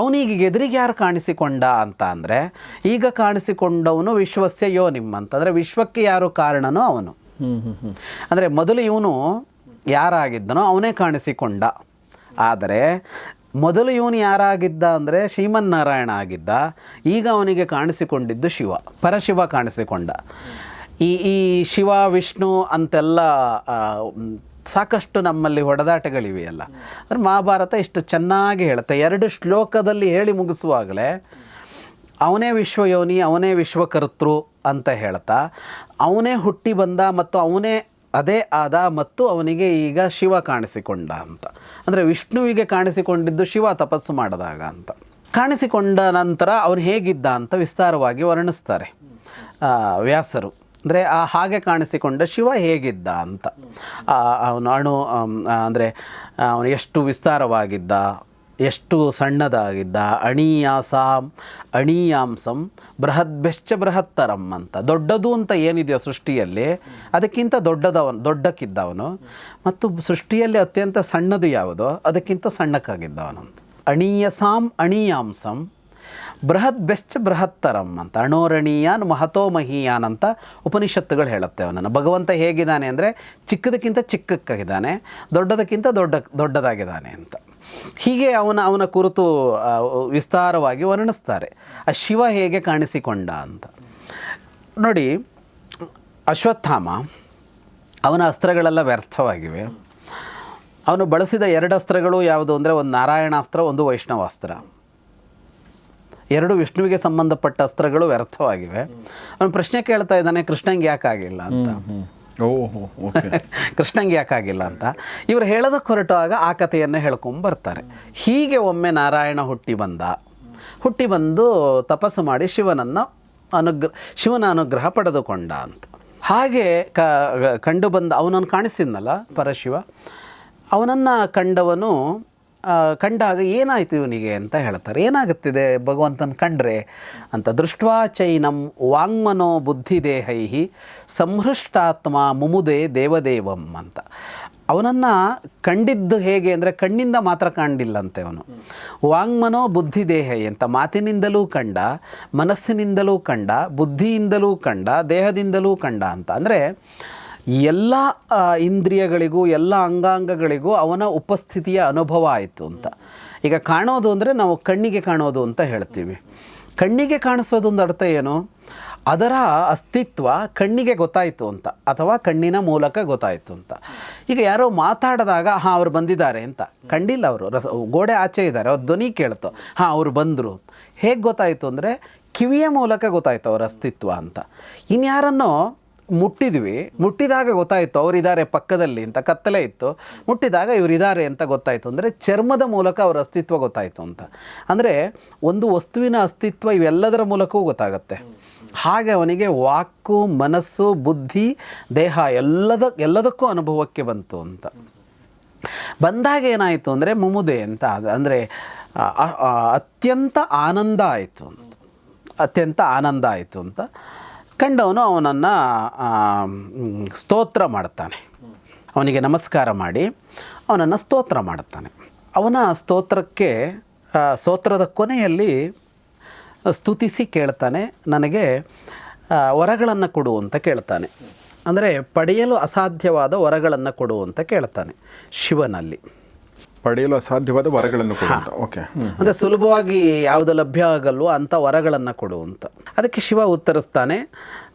ಅವನಿಗೆ ಎದುರಿಗೆ ಯಾರು ಕಾಣಿಸಿಕೊಂಡ ಅಂತ ಅಂದರೆ ಈಗ ಕಾಣಿಸಿಕೊಂಡವನು ವಿಶ್ವಸ್ಯಯೋ ನಿಮ್ಮಂತ. ಅಂದರೆ ವಿಶ್ವಕ್ಕೆ ಯಾರು ಕಾರಣನೋ ಅವನು. ಅಂದರೆ ಮೊದಲು ಇವನು ಯಾರಾಗಿದ್ದನೋ ಅವನೇ ಕಾಣಿಸಿಕೊಂಡ. ಆದರೆ ಮೊದಲು ಇವನು ಯಾರಾಗಿದ್ದ ಅಂದರೆ ಶ್ರೀಮನ್ನಾರಾಯಣ ಆಗಿದ್ದ. ಈಗ ಅವನಿಗೆ ಕಾಣಿಸಿಕೊಂಡಿದ್ದು ಶಿವ, ಪರಶಿವ ಕಾಣಿಸಿಕೊಂಡ. ಈ ಈ ಶಿವ, ವಿಷ್ಣು ಅಂತೆಲ್ಲ ಸಾಕಷ್ಟು ನಮ್ಮಲ್ಲಿ ಹೊಡೆದಾಟಗಳಿವೆಯಲ್ಲ. ಅಂದರೆ ಮಹಾಭಾರತ ಇಷ್ಟು ಚೆನ್ನಾಗಿ ಹೇಳುತ್ತೆ. ಎರಡು ಶ್ಲೋಕದಲ್ಲಿ ಹೇಳಿ ಮುಗಿಸುವಾಗಲೇ ಅವನೇ ವಿಶ್ವಯೋನಿ, ಅವನೇ ವಿಶ್ವಕರ್ತೃ ಅಂತ ಹೇಳ್ತಾ, ಅವನೇ ಹುಟ್ಟಿ ಬಂದ ಮತ್ತು ಅವನೇ ಅದೇ ಆದ ಮತ್ತು ಅವನಿಗೆ ಈಗ ಶಿವ ಕಾಣಿಸಿಕೊಂಡ ಅಂತ. ಅಂದರೆ ವಿಷ್ಣುವಿಗೆ ಕಾಣಿಸಿಕೊಂಡಿದ್ದು ಶಿವ ತಪಸ್ಸು ಮಾಡಿದಾಗ ಅಂತ. ಕಾಣಿಸಿಕೊಂಡ ನಂತರ ಅವನು ಹೇಗಿದ್ದ ಅಂತ ವಿಸ್ತಾರವಾಗಿ ವರ್ಣಿಸ್ತಾರೆ. ವ್ಯಾಸರು. ಅಂದರೆ ಆ ಹಾಗೆ ಕಾಣಿಸಿಕೊಂಡ ಶಿವ ಹೇಗಿದ್ದ ಅಂತ. ಅವನು ಅಣು ಅಂದರೆ ಅವನು ಎಷ್ಟು ವಿಸ್ತಾರವಾಗಿದ್ದ ಎಷ್ಟು ಸಣ್ಣದಾಗಿದ್ದ ಅಣೀಯಾಸಾಂ, ಅಣೀಯಾಂಸಂ ಬೃಹದ್ಬೆಶ್ಚ ಬೃಹತ್ತರಂ ಅಂತ. ದೊಡ್ಡದು ಅಂತ ಏನಿದೆಯೋ ಸೃಷ್ಟಿಯಲ್ಲಿ, ಅದಕ್ಕಿಂತ ದೊಡ್ಡದವನು, ದೊಡ್ಡಕ್ಕಿದ್ದವನು. ಮತ್ತು ಸೃಷ್ಟಿಯಲ್ಲಿ ಅತ್ಯಂತ ಸಣ್ಣದು ಯಾವುದೋ? ಅದಕ್ಕಿಂತ ಸಣ್ಣಕ್ಕಾಗಿದ್ದವನು ಅಂತ. ಅಣೀಯಸಾಂ, ಅಣೀಯಾಂಸಂ ಬೃಹತ್ ಬೆಶ್ಚ ಬೃಹತ್ತರಂ ಅಂತ. ಅಣೋರಣೀಯಾನ್ ಮಹತೋ ಮಹೀಯಾನ್ ಅಂತ ಉಪನಿಷತ್ತುಗಳು ಹೇಳುತ್ತೆ ಅವನನ್ನು. ಭಗವಂತ ಹೇಗಿದ್ದಾನೆ ಅಂದರೆ ಚಿಕ್ಕದಕ್ಕಿಂತ ಚಿಕ್ಕಕ್ಕಾಗಿದ್ದಾನೆ, ದೊಡ್ಡದಕ್ಕಿಂತ ದೊಡ್ಡ, ದೊಡ್ಡದಾಗಿದ್ದಾನೆ ಅಂತ. ಹೀಗೆ ಅವನ ಅವನ ಕುರಿತು ವಿಸ್ತಾರವಾಗಿ ವರ್ಣಿಸ್ತಾರೆ. ಆ ಶಿವ ಹೇಗೆ ಕಾಣಿಸಿಕೊಂಡ ಅಂತ. ನೋಡಿ, ಅಶ್ವತ್ಥಾಮ, ಅವನ ಅಸ್ತ್ರಗಳೆಲ್ಲ ವ್ಯರ್ಥವಾಗಿವೆ. ಅವನು ಬಳಸಿದ ಎರಡು ಅಸ್ತ್ರಗಳು ಯಾವುದು ಅಂದರೆ ಒಂದು ನಾರಾಯಣಾಸ್ತ್ರ, ಒಂದು ವೈಷ್ಣವಾಸ್ತ್ರ. ಎರಡು ವಿಷ್ಣುವಿಗೆ ಸಂಬಂಧಪಟ್ಟ ಅಸ್ತ್ರಗಳು ವ್ಯರ್ಥವಾಗಿವೆ. ಅವನು ಪ್ರಶ್ನೆ ಕೇಳ್ತಾ ಇದ್ದಾನೆ, ಕೃಷ್ಣಂಗೆ ಯಾಕಾಗಿಲ್ಲ ಅಂತ. ಓಹೋ ಓಕೆ *laughs* ಕೃಷ್ಣಂಗೆ ಯಾಕಾಗಿಲ್ಲ ಅಂತ? ಇವರು ಹೇಳೋದಕ್ಕೆ ಹೊರಟುವಾಗ ಆ ಕಥೆಯನ್ನು ಹೇಳ್ಕೊಂಬರ್ತಾರೆ ಹೀಗೆ ಒಮ್ಮೆ ನಾರಾಯಣ ಹುಟ್ಟಿ ಬಂದ. ಹುಟ್ಟಿ ಬಂದು ತಪಸ್ಸು ಮಾಡಿ ಶಿವನನ್ನು ಅನುಗ್ರ, ಶಿವನ ಅನುಗ್ರಹ ಪಡೆದುಕೊಂಡ ಅಂತ. ಹಾಗೆ ಕ ಕಂಡು ಬಂದ, ಅವನನ್ನು ಕಾಣಿಸಿದ್ನಲ್ಲ ಪರಶಿವ? ಅವನನ್ನು ಕಂಡವನು ಕಂಡಾಗ ಏನಾಯಿತು ಇವನಿಗೆ ಅಂತ ಹೇಳ್ತಾರೆ. ಏನಾಗುತ್ತಿದೆ? ಭಗವಂತನ ಕಂಡ್ರೆ ಅಂತ. ದೃಷ್ಟ್ವಾ ಚೈನಂ ವಾಂಗ್ಮನೋ ಬುದ್ಧಿದೇಹೈ ಸಂಹೃಷ್ಟಾತ್ಮ ಮುಮುದೇ ದೇವದೇವಂ ಅಂತ. ಅವನನ್ನು ಕಂಡಿದ್ದು ಹೇಗೆ ಅಂದರೆ ಕಣ್ಣಿಂದ ಮಾತ್ರ ಕಂಡಿಲ್ಲಂತೆ ಅವನು. ವಾಂಗ್ಮನೋ ಬುದ್ಧಿದೇಹ ಅಂತ ಮಾತಿನಿಂದಲೂ ಕಂಡ, ಮನಸ್ಸಿನಿಂದಲೂ ಕಂಡ, ಬುದ್ಧಿಯಿಂದಲೂ ಕಂಡ, ದೇಹದಿಂದಲೂ ಕಂಡ ಅಂತ. ಅಂದರೆ ಎಲ್ಲ ಇಂದ್ರಿಯಗಳಿಗೂ, ಎಲ್ಲ ಅಂಗಾಂಗಗಳಿಗೂ ಅವನ ಉಪಸ್ಥಿತಿಯ ಅನುಭವ ಆಯಿತು ಅಂತ. ಈಗ ಕಾಣೋದು ಅಂದರೆ ನಾವು ಕಣ್ಣಿಗೆ ಕಾಣೋದು ಅಂತ ಹೇಳ್ತೀವಿ. ಕಣ್ಣಿಗೆ ಕಾಣಿಸೋದೊಂದು ಅರ್ಥ ಏನು? ಅದರ ಅಸ್ತಿತ್ವ ಕಣ್ಣಿಗೆ ಗೊತ್ತಾಯಿತು ಅಂತ, ಅಥವಾ ಕಣ್ಣಿನ ಮೂಲಕ ಗೊತ್ತಾಯಿತು ಅಂತ. ಈಗ ಯಾರೋ ಮಾತಾಡಿದಾಗ, ಹಾಂ, ಅವ್ರು ಬಂದಿದ್ದಾರೆ ಅಂತ. ಕಂಡಿಲ್ಲ ಅವರು. ರಸ, ಗೋಡೆ ಆಚೆ ಇದ್ದಾರೆ, ಅವ್ರ ಧ್ವನಿ ಕೇಳ್ತು. ಹಾಂ, ಅವ್ರು ಬಂದರು ಹೇಗೆ ಗೊತ್ತಾಯಿತು ಅಂದರೆ ಕಿವಿಯ ಮೂಲಕ ಗೊತ್ತಾಯಿತು ಅವರ ಅಸ್ತಿತ್ವ ಅಂತ. ಇನ್ಯಾರನ್ನೋ ಮುಟ್ಟಿದ್ವಿ. ಮುಟ್ಟಿದಾಗ ಗೊತ್ತಾಯಿತು ಅವರಿದ್ದಾರೆ ಪಕ್ಕದಲ್ಲಿ ಅಂತ ಕತ್ತಲೆ ಇತ್ತು. ಮುಟ್ಟಿದಾಗ ಇವರಿದ್ದಾರೆ ಅಂತ ಗೊತ್ತಾಯಿತು. ಅಂದರೆ ಚರ್ಮದ ಮೂಲಕ ಅವರ ಅಸ್ತಿತ್ವ ಗೊತ್ತಾಯಿತು ಅಂತ. ಅಂದರೆ ಒಂದು ವಸ್ತುವಿನ ಅಸ್ತಿತ್ವ ಇವೆಲ್ಲದರ ಮೂಲಕವೂ ಗೊತ್ತಾಗುತ್ತೆ. ಹಾಗೆ ಅವನಿಗೆ ವಾಕು, ಮನಸ್ಸು, ಬುದ್ಧಿ, ದೇಹ ಎಲ್ಲದ, ಎಲ್ಲದಕ್ಕೂ ಅನುಭವಕ್ಕೆ ಬಂತು ಅಂತ. ಬಂದಾಗ ಏನಾಯಿತು ಅಂದರೆ ಮುಮುದೆ ಅಂತ ಅದು ಅಂದರೆ ಅತ್ಯಂತ ಆನಂದ ಆಯಿತು ಅಂತ. ಅತ್ಯಂತ ಆನಂದ ಆಯಿತು ಅಂತ. ಕಂಡವನು ಅವನನ್ನು ಸ್ತೋತ್ರ ಮಾಡುತ್ತಾನೆ ಅವನಿಗೆ ನಮಸ್ಕಾರ ಮಾಡಿ ಅವನನ್ನು ಸ್ತೋತ್ರ ಮಾಡುತ್ತಾನೆ ಅವನ ಸ್ತೋತ್ರಕ್ಕೆ ಸ್ತೋತ್ರದ ಕೊನೆಯಲ್ಲಿ ಸ್ತುತಿಸಿ ಕೇಳ್ತಾನೆ, ನನಗೆ ವರಗಳನ್ನು ಕೊಡು ಅಂತ ಕೇಳ್ತಾನೆ. ಅಂದರೆ ಪಡೆಯಲು ಅಸಾಧ್ಯವಾದ ವರಗಳನ್ನು ಕೊಡು ಅಂತ ಕೇಳ್ತಾನೆ ಶಿವನಲ್ಲಿ. ಪಡೆಯಲು ಅಸಾಧ್ಯವಾದ ವರಗಳನ್ನು ಕೊಡುವಂತ. ಓಕೆ. ಅಂದರೆ ಸುಲಭವಾಗಿ ಯಾವುದು ಲಭ್ಯ ಆಗಲ್ವೋ ಅಂಥ ವರಗಳನ್ನು ಕೊಡುವಂತ. ಅದಕ್ಕೆ ಶಿವ ಉತ್ತರಿಸ್ತಾನೆ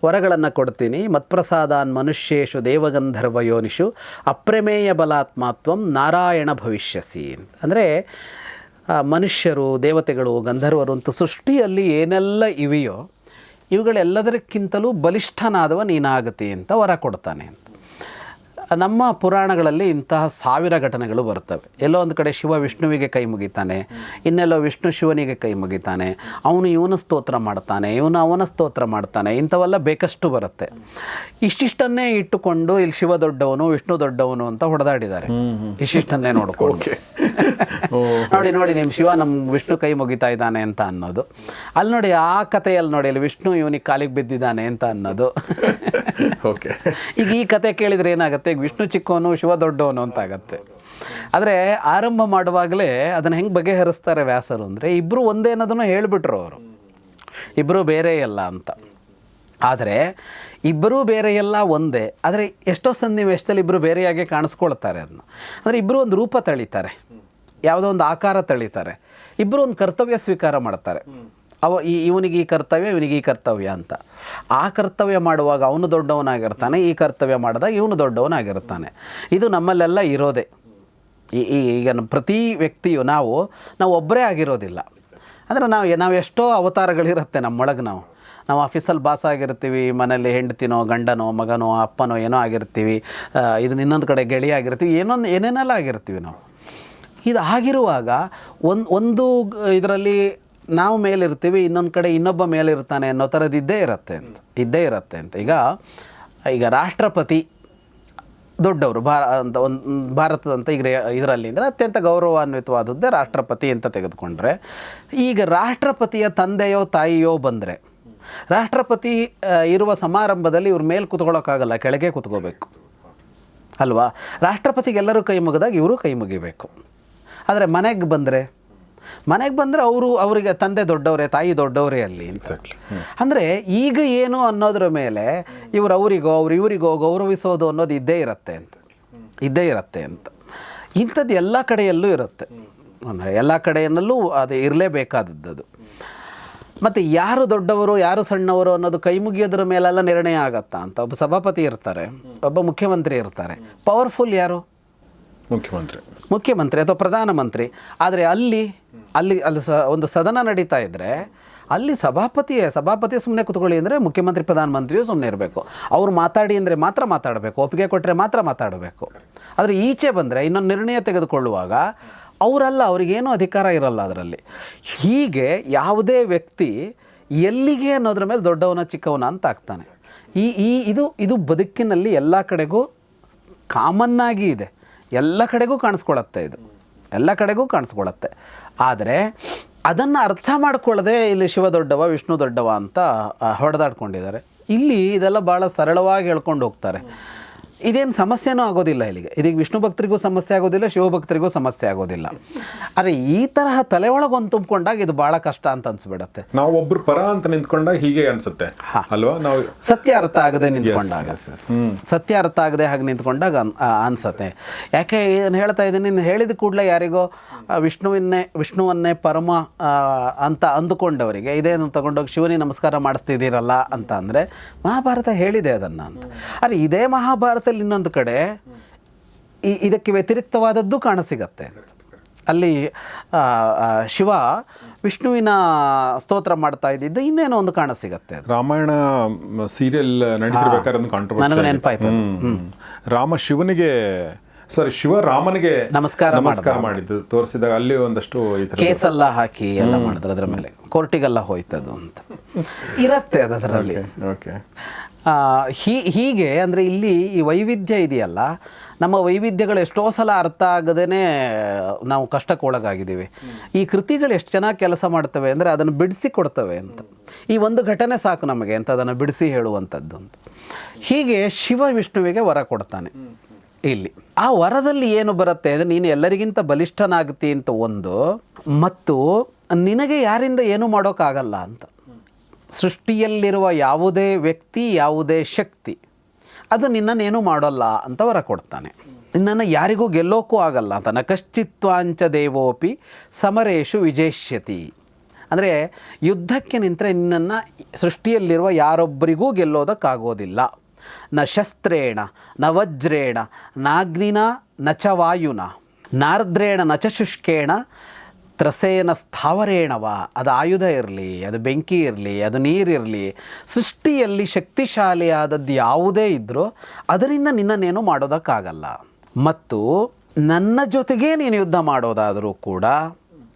ವರಗಳನ್ನು ಕೊಡ್ತೀನಿ. ಮತ್ಪ್ರಸಾದಾನ್ ಮನುಷ್ಯೇಶು ದೇವಗಂಧರ್ವ ಯೋನಿಷು ಅಪ್ರಮೇಯ ಬಲಾತ್ಮಾತ್ವಂ ನಾರಾಯಣ ಭವಿಷ್ಯಸಿ ಅಂದರೆ ಮನುಷ್ಯರು ದೇವತೆಗಳು ಗಂಧರ್ವರು ಅಂತ ಸೃಷ್ಟಿಯಲ್ಲಿ ಏನೆಲ್ಲ ಇವೆಯೋ ಇವುಗಳೆಲ್ಲದಕ್ಕಿಂತಲೂ ಬಲಿಷ್ಠನಾದವ ನೀನಾಗತಿ ಅಂತ ವರ ಕೊಡ್ತಾನೆ ಅಂತ. ನಮ್ಮ ಪುರಾಣಗಳಲ್ಲಿ ಇಂತಹ ಸಾವಿರ ಘಟನೆಗಳು ಬರ್ತವೆ. ಎಲ್ಲೋ ಒಂದು ಕಡೆ ಶಿವ ವಿಷ್ಣುವಿಗೆ ಕೈ ಮುಗಿತಾನೆ ಇನ್ನೆಲ್ಲೋ ವಿಷ್ಣು ಶಿವನಿಗೆ ಕೈ ಮುಗಿತಾನೆ ಅವನು ಇವನ ಸ್ತೋತ್ರ ಮಾಡ್ತಾನೆ ಇವನು ಅವನ ಸ್ತೋತ್ರ ಮಾಡ್ತಾನೆ ಇಂಥವೆಲ್ಲ ಬೇಕಷ್ಟು ಬರುತ್ತೆ. ಇಷ್ಟಿಷ್ಟನ್ನೇ ಇಟ್ಟುಕೊಂಡು ಇಲ್ಲಿ ಶಿವ ದೊಡ್ಡವನು ವಿಷ್ಣು ದೊಡ್ಡವನು ಅಂತ ಹೊಡೆದಾಡಿದ್ದಾರೆ. ಇಷ್ಟಿಷ್ಟನ್ನೇ ನೋಡ್ಕೊಂಡು. *laughs* ನೋಡಿ ನೋಡಿ ನಿಮ್ಮ ಶಿವ ನಮ್ಮ ವಿಷ್ಣು ಕೈ ಮುಗಿತಾ ಇದ್ದಾನೆ ಅಂತ ಅನ್ನೋದು. ಅಲ್ಲಿ ನೋಡಿ ಆ ಕಥೆಯಲ್ಲಿ ನೋಡಿ ಅಲ್ಲಿ ವಿಷ್ಣು ಇವನಿಗೆ ಕಾಲಿಗೆ ಬಿದ್ದಿದ್ದಾನೆ ಅಂತ ಅನ್ನೋದು. *laughs* ಓಕೆ. ಈಗ ಈ ಕತೆ ಕೇಳಿದ್ರೆ ಏನಾಗುತ್ತೆ? ವಿಷ್ಣು ಚಿಕ್ಕವನು, ಶಿವ ದೊಡ್ಡವನು ಅಂತ ಆಗತ್ತೆ ಆದರೆ ಆರಂಭ ಮಾಡುವಾಗಲೇ ಅದನ್ನು ಹೆಂಗೆ ಬಗೆಹರಿಸ್ತಾರೆ ವ್ಯಾಸರು ಅಂದರೆ ಇಬ್ಬರು ಒಂದೇ ಅನ್ನೋದನ್ನು ಹೇಳಿಬಿಟ್ರು ಅವರು. ಇಬ್ಬರು ಬೇರೆ ಅಲ್ಲ ಅಂತ. ಆದರೆ ಇಬ್ಬರೂ ಬೇರೆ ಎಲ್ಲ ಒಂದೇ. ಆದರೆ ಎಷ್ಟೋ ಸನ್ನಿವೇಶದಲ್ಲಿ ಇಬ್ಬರು ಬೇರೆಯಾಗೆ ಕಾಣಿಸ್ಕೊಳ್ತಾರೆ ಅದನ್ನ ಅಂದರೆ ಇಬ್ಬರು ಒಂದು ರೂಪ ತಳಿತಾರೆ. ಯಾವುದೋ ಒಂದು ಆಕಾರ ತಳಿತಾರೆ. ಇಬ್ಬರು ಒಂದು ಕರ್ತವ್ಯ ಸ್ವೀಕಾರ ಮಾಡ್ತಾರೆ. ಅವ ಈ ಇವನಿಗೆ ಈ ಕರ್ತವ್ಯ, ಇವನಿಗೆ ಈ ಕರ್ತವ್ಯ ಅಂತ. ಆ ಕರ್ತವ್ಯ ಮಾಡುವಾಗ ಅವನು ದೊಡ್ಡವನಾಗಿರ್ತಾನೆ, ಈ ಕರ್ತವ್ಯ ಮಾಡಿದಾಗ ಇವನು ದೊಡ್ಡವನಾಗಿರ್ತಾನೆ. ಇದು ನಮ್ಮಲ್ಲೆಲ್ಲ ಇರೋದೇ. ಈ ಈಗ ಪ್ರತಿ ವ್ಯಕ್ತಿಯು ನಾವು ನಾವು ಒಬ್ಬರೇ ಆಗಿರೋದಿಲ್ಲ. ಅಂದರೆ ನಾವು ನಾವು ಎಷ್ಟೋ ಅವತಾರಗಳಿರುತ್ತೆ ನಮ್ಮೊಳಗೆ ನಾವು. ನಾವು ಆಫೀಸಲ್ಲಿ ಬಾಸ್ ಆಗಿರ್ತೀವಿ, ಮನೆಯಲ್ಲಿ ಹೆಂಡ್ತಿನೋ, ಗಂಡನೋ, ಮಗನೋ, ಅಪ್ಪನೋ, ಏನೋ ಆಗಿರ್ತೀವಿ ಇದು ಇನ್ನೊಂದು ಕಡೆ ಗೆಳೆಯಾಗಿರ್ತೀವಿ ಏನೊಂದು, ಏನೇನೆಲ್ಲ ಆಗಿರ್ತೀವಿ ನಾವು. ಇದು ಆಗಿರುವಾಗ ಒಂದು ಒಂದು ಇದರಲ್ಲಿ ನಾವು ಮೇಲಿರ್ತೀವಿ ಇನ್ನೊಂದು ಕಡೆ ಇನ್ನೊಬ್ಬ ಮೇಲಿರ್ತಾನೆ ಅನ್ನೋ ಥರದ್ದು ಇದ್ದೇ ಇರುತ್ತೆ ಅಂತ, ಇದ್ದೇ ಇರುತ್ತೆ ಅಂತ. ಈಗ ಈಗ ರಾಷ್ಟ್ರಪತಿ ದೊಡ್ಡವರು, ಭಾರ ಅಂತ ಒಂದು, ಭಾರತದಂತ ಈಗ ಇದರಲ್ಲಿ ಅಂದರೆ ಅತ್ಯಂತ ಗೌರವಾನ್ವಿತವಾದದ್ದೇ ರಾಷ್ಟ್ರಪತಿ ಅಂತ ತೆಗೆದುಕೊಂಡ್ರೆ, ಈಗ ರಾಷ್ಟ್ರಪತಿಯ ತಂದೆಯೋ ತಾಯಿಯೋ ಬಂದರೆ, ರಾಷ್ಟ್ರಪತಿ ಇರುವ ಸಮಾರಂಭದಲ್ಲಿ ಇವ್ರ ಮೇಲೆ ಕೂತ್ಕೊಳ್ಳೋಕ್ಕಾಗಲ್ಲ ಕೆಳಗೆ ಕೂತ್ಕೋಬೇಕು. ಅಲ್ವಾ? ರಾಷ್ಟ್ರಪತಿಗೆಲ್ಲರೂ ಕೈ ಮುಗಿದಾಗ ಇವರು ಕೈ ಮುಗಿಬೇಕು. ಆದರೆ ಮನೆಗೆ ಬಂದರೆ ಮನೆಗೆ ಬಂದರೆ ಅವರು ಅವರಿಗೆ ತಂದೆ ದೊಡ್ಡವರೇ ತಾಯಿ ದೊಡ್ಡವರೇ ಅಲ್ಲಿ ಎಕ್ಸಾಕ್ಟ್ಲಿ ಅಂದರೆ ಈಗ ಏನು ಅನ್ನೋದ್ರ ಮೇಲೆ ಇವ್ರು ಅವರಿಗೋ ಅವ್ರು ಇವರಿಗೋ ಗೌರವಿಸೋದು ಅನ್ನೋದು ಇದ್ದೇ ಇರುತ್ತೆ ಅಂತ. ಇದ್ದೇ ಇರುತ್ತೆ ಅಂತ. ಇಂಥದ್ದು ಎಲ್ಲ ಕಡೆಯಲ್ಲೂ ಇರುತ್ತೆ. ಅಂದ್ರೆ ಎಲ್ಲ ಕಡೆಯಲ್ಲೂ ಅದು ಇರಲೇಬೇಕಾದದ್ದು ಅದು ಮತ್ತು ಯಾರು ದೊಡ್ಡವರು ಯಾರು ಸಣ್ಣವರು ಅನ್ನೋದು ಕೈ ಮುಗಿಯೋದ್ರ ಮೇಲೆಲ್ಲ ನಿರ್ಣಯ ಆಗತ್ತಾ ಅಂತ. ಒಬ್ಬ ಸಭಾಪತಿ ಇರ್ತಾರೆ ಒಬ್ಬ ಮುಖ್ಯಮಂತ್ರಿ ಇರ್ತಾರೆ. ಪವರ್ಫುಲ್ ಯಾರು? ಮುಖ್ಯಮಂತ್ರಿ. ಮುಖ್ಯಮಂತ್ರಿ ಅಥವಾ ಪ್ರಧಾನಮಂತ್ರಿ. ಆದರೆ ಅಲ್ಲಿ ಅಲ್ಲಿ ಅಲ್ಲಿ ಸ, ಒಂದು ಸದನ ನಡೀತಾ ಇದ್ದರೆ ಅಲ್ಲಿ ಸಭಾಪತಿಯೇ ಸಭಾಪತಿ ಸುಮ್ಮನೆ ಕೂತ್ಕೊಳ್ಳಿ ಅಂದರೆ ಮುಖ್ಯಮಂತ್ರಿ, ಪ್ರಧಾನಮಂತ್ರಿಯೂ ಸುಮ್ಮನೆ ಇರಬೇಕು. ಅವ್ರು ಮಾತಾಡಿ ಅಂದರೆ ಮಾತ್ರ ಮಾತಾಡಬೇಕು. ಒಪ್ಪಿಗೆ ಕೊಟ್ಟರೆ ಮಾತ್ರ ಮಾತಾಡಬೇಕು. ಆದರೆ ಈಚೆ ಬಂದರೆ, ಇನ್ನೊಂದು ನಿರ್ಣಯ ತೆಗೆದುಕೊಳ್ಳುವಾಗ ಅವರಲ್ಲ, ಅವರಿಗೇನೂ ಅಧಿಕಾರ ಇರಲ್ಲ ಅದರಲ್ಲಿ. ಹೀಗೆ ಯಾವುದೇ ವ್ಯಕ್ತಿ ಎಲ್ಲಿಗೆ ಅನ್ನೋದ್ರ ಮೇಲೆ ದೊಡ್ಡವನ, ಚಿಕ್ಕವನ ಅಂತ ಆಗ್ತಾನೆ. ಈ ಈ, ಇದು ಇದು ಬದುಕಿನಲ್ಲಿ ಎಲ್ಲ ಕಡೆಗೂ ಕಾಮನ್ನಾಗಿ ಇದೆ. ಎಲ್ಲ ಕಡೆಗೂ ಕಾಣಿಸ್ಕೊಳತ್ತೆ ಇದು. ಎಲ್ಲ ಕಡೆಗೂ ಕಾಣಿಸ್ಕೊಳತ್ತೆ. ಆದರೆ ಅದನ್ನು ಅರ್ಥ ಮಾಡ್ಕೊಳ್ಳದೆ ಇಲ್ಲಿ ಶಿವ ದೊಡ್ಡವ, ವಿಷ್ಣು ದೊಡ್ಡವ ಅಂತ ಹೊಡೆದಾಡ್ಕೊಂಡಿದ್ದಾರೆ. ಇಲ್ಲಿ ಇದೆಲ್ಲ ಭಾಳ ಸರಳವಾಗಿ ಹೇಳ್ಕೊಂಡು ಹೋಗ್ತಾರೆ. ಇದೇನು ಸಮಸ್ಯೆನೂ ಆಗೋದಿಲ್ಲ ಇಲ್ಲಿಗೆ. ಇದೀಗ ವಿಷ್ಣು ಭಕ್ತರಿಗೂ ಸಮಸ್ಯೆ ಆಗೋದಿಲ್ಲ ಶಿವಭಕ್ತರಿಗೂ ಸಮಸ್ಯೆ ಆಗೋದಿಲ್ಲ. ಆದರೆ ಈ ತರಹ ತಲೆ ಒಳಗೊಂದು ಒಂದು ತುಂಬಿಕೊಂಡಾಗ ಇದು ಭಾಳ ಕಷ್ಟ ಅಂತ ಅನ್ಸ್ಬಿಡತ್ತೆ. ನಾವು ಒಬ್ರು ಪರ ಅಂತ ನಿಂತ್ಕೊಂಡಾಗ ಹೀಗೆ ಅನ್ಸುತ್ತೆ. ಅಲ್ವಾ? ನಾವು ಸತ್ಯ ಅರ್ಥ ಆಗದೆ ನಿಂತ್ಕೊಂಡಾಗ. ಸತ್ಯ ಅರ್ಥ ಆಗದೆ ಹಾಗೆ ನಿಂತ್ಕೊಂಡಾಗ ಅನ್- ಅನ್ಸತ್ತೆ. ಯಾಕೆ ಏನು ಹೇಳ್ತಾ ಇದ್ದೀನಿ? ನೀನು ಹೇಳಿದ ಕೂಡಲೇ ಯಾರಿಗೋ ವಿಷ್ಣುವಿನೇ ವಿಷ್ಣುವನ್ನೇ ವಿಷ್ಣುವನ್ನೇ ಪರಮ ಅಂತ ಅಂದುಕೊಂಡವರಿಗೆ ಇದೇನು ತಗೊಂಡೋಗಿ ಶಿವನಿಗೆ ನಮಸ್ಕಾರ ಮಾಡಿಸ್ತಿದ್ದೀರಲ್ಲ ಅಂತ ಅಂದರೆ ಮಹಾಭಾರತ ಹೇಳಿದೆ ಅದನ್ನು ಅಂತ. ಆದರೆ ಇದೇ ಇನ್ನೊಂದು ಕಡೆ ಈ ಇದಕ್ಕೆ ವ್ಯತಿರಿಕ್ತವಾದದ್ದು ಕಾಣಸಿಗತ್ತೆ ಅಲ್ಲಿ ಶಿವ ವಿಷ್ಣುವಿನ ಸ್ತೋತ್ರ ಮಾಡ್ತಾ ಇದ್ದಿದ್ದು ಇನ್ನೇನೋ ಒಂದು ಕಾಣ ಸಿಗತ್ತೆ ರಾಮಾಯಣ ಸೀರಿಯಲ್ ನಡೀತಿರ್ಬೇಕಾದ್ರೆ ಒಂದು ಕಾಂಟ್ರವರ್ಸಿ ನೆನಪಾಯ್ತು ರಾಮ ಶಿವನಿಗೆ ಸಾರಿ ಶಿವ ರಾಮನಿಗೆ ನಮಸ್ಕಾರ ನಮಸ್ಕಾರ ಮಾಡಿದ್ದು. ತೋರಿಸಿದಾಗ ಅಲ್ಲಿ ಒಂದಷ್ಟು ಕೇಸೆಲ್ಲ ಹಾಕಿ ಎಲ್ಲ ಮಾಡಿದ್ರು ಅದ್ರ ಮೇಲೆ. ಕೋರ್ಟಿಗೆಲ್ಲ ಹೋಯ್ತದು ಅಂತ. ಇರತ್ತೆ ಅದು ಅದರಲ್ಲಿ. ಓಕೆ ಹೀ, ಹೀಗೆ ಅಂದರೆ ಇಲ್ಲಿ ಈ ವೈವಿಧ್ಯ ಇದೆಯಲ್ಲ. ನಮ್ಮ ವೈವಿಧ್ಯಗಳು ಎಷ್ಟೋ ಸಲ ಅರ್ಥ ಆಗದೇ ನಾವು ಕಷ್ಟಕ್ಕೆ ಒಳಗಾಗಿದ್ದೀವಿ ಈ ಕೃತಿಗಳು ಎಷ್ಟು ಚೆನ್ನಾಗಿ ಕೆಲಸ ಮಾಡ್ತವೆ ಅಂದರೆ ಅದನ್ನು ಬಿಡಿಸಿ ಕೊಡ್ತವೆ ಅಂತ. ಈ ಒಂದು ಘಟನೆ ಸಾಕು ನಮಗೆ ಅಂತ ಅದನ್ನು ಬಿಡಿಸಿ ಹೇಳುವಂಥದ್ದು ಅಂತ ಹೀಗೆ ಶಿವ ವಿಷ್ಣುವಿಗೆ ವರ ಕೊಡ್ತಾನೆ. ಇಲ್ಲಿ ಆ ವರದಲ್ಲಿ ಏನು ಬರುತ್ತೆ ಅಂದರೆ ನೀನು ಎಲ್ಲರಿಗಿಂತ ಬಲಿಷ್ಠನಾಗ್ತಿ ಅಂತ ಒಂದು, ಮತ್ತು ನಿನಗೆ ಯಾರಿಂದ ಏನು ಮಾಡೋಕ್ಕಾಗಲ್ಲ ಅಂತ. ಸೃಷ್ಟಿಯಲ್ಲಿರುವ ಯಾವುದೇ ವ್ಯಕ್ತಿ, ಯಾವುದೇ ಶಕ್ತಿ, ಅದು ನಿನ್ನನ್ನೇನು ಮಾಡೋಲ್ಲ ಅಂತ ವರ ಕೊಡ್ತಾನೆ. ನಿನ್ನನ್ನು ಯಾರಿಗೂ ಗೆಲ್ಲೋಕ್ಕೂ ಆಗಲ್ಲ ಅಂತ. ನ ಕಶ್ಚಿತ್ವಾಂಚ ದೇವೋಪಿ ಸಮರೇಶು ವಿಜೇಷ್ಯತಿ. ಅಂದರೆ ಯುದ್ಧಕ್ಕೆ ನಿಂತರೆ ನಿನ್ನನ್ನು ಸೃಷ್ಟಿಯಲ್ಲಿರುವ ಯಾರೊಬ್ಬರಿಗೂ ಗೆಲ್ಲೋದಕ್ಕಾಗೋದಿಲ್ಲ. ನ ಶಸ್ತ್ರೇಣ, ನ ವಜ್ರೇಣ, ನಾಗ್ನಿನ ನ ಚ ವಾಯುನ, ನಾರ್ದ್ರೇಣ ನ ಚ ಶುಷ್ಕೇಣ ತ್ರಸೇನ ಸ್ಥಾವರೇಣವ, ಅದು ಆಯುಧ ಇರಲಿ, ಅದು ಬೆಂಕಿ ಇರಲಿ, ಅದು ನೀರಿರಲಿ ಸೃಷ್ಟಿಯಲ್ಲಿ ಶಕ್ತಿಶಾಲಿಯಾದದ್ದು ಯಾವುದೇ ಇದ್ದರೂ ಅದರಿಂದ ನಿನ್ನನ್ನೇನು ಮಾಡೋದಕ್ಕಾಗಲ್ಲ. ಮತ್ತು ನನ್ನ ಜೊತೆಗೇ ನೀನು ಯುದ್ಧ ಮಾಡೋದಾದರೂ ಕೂಡ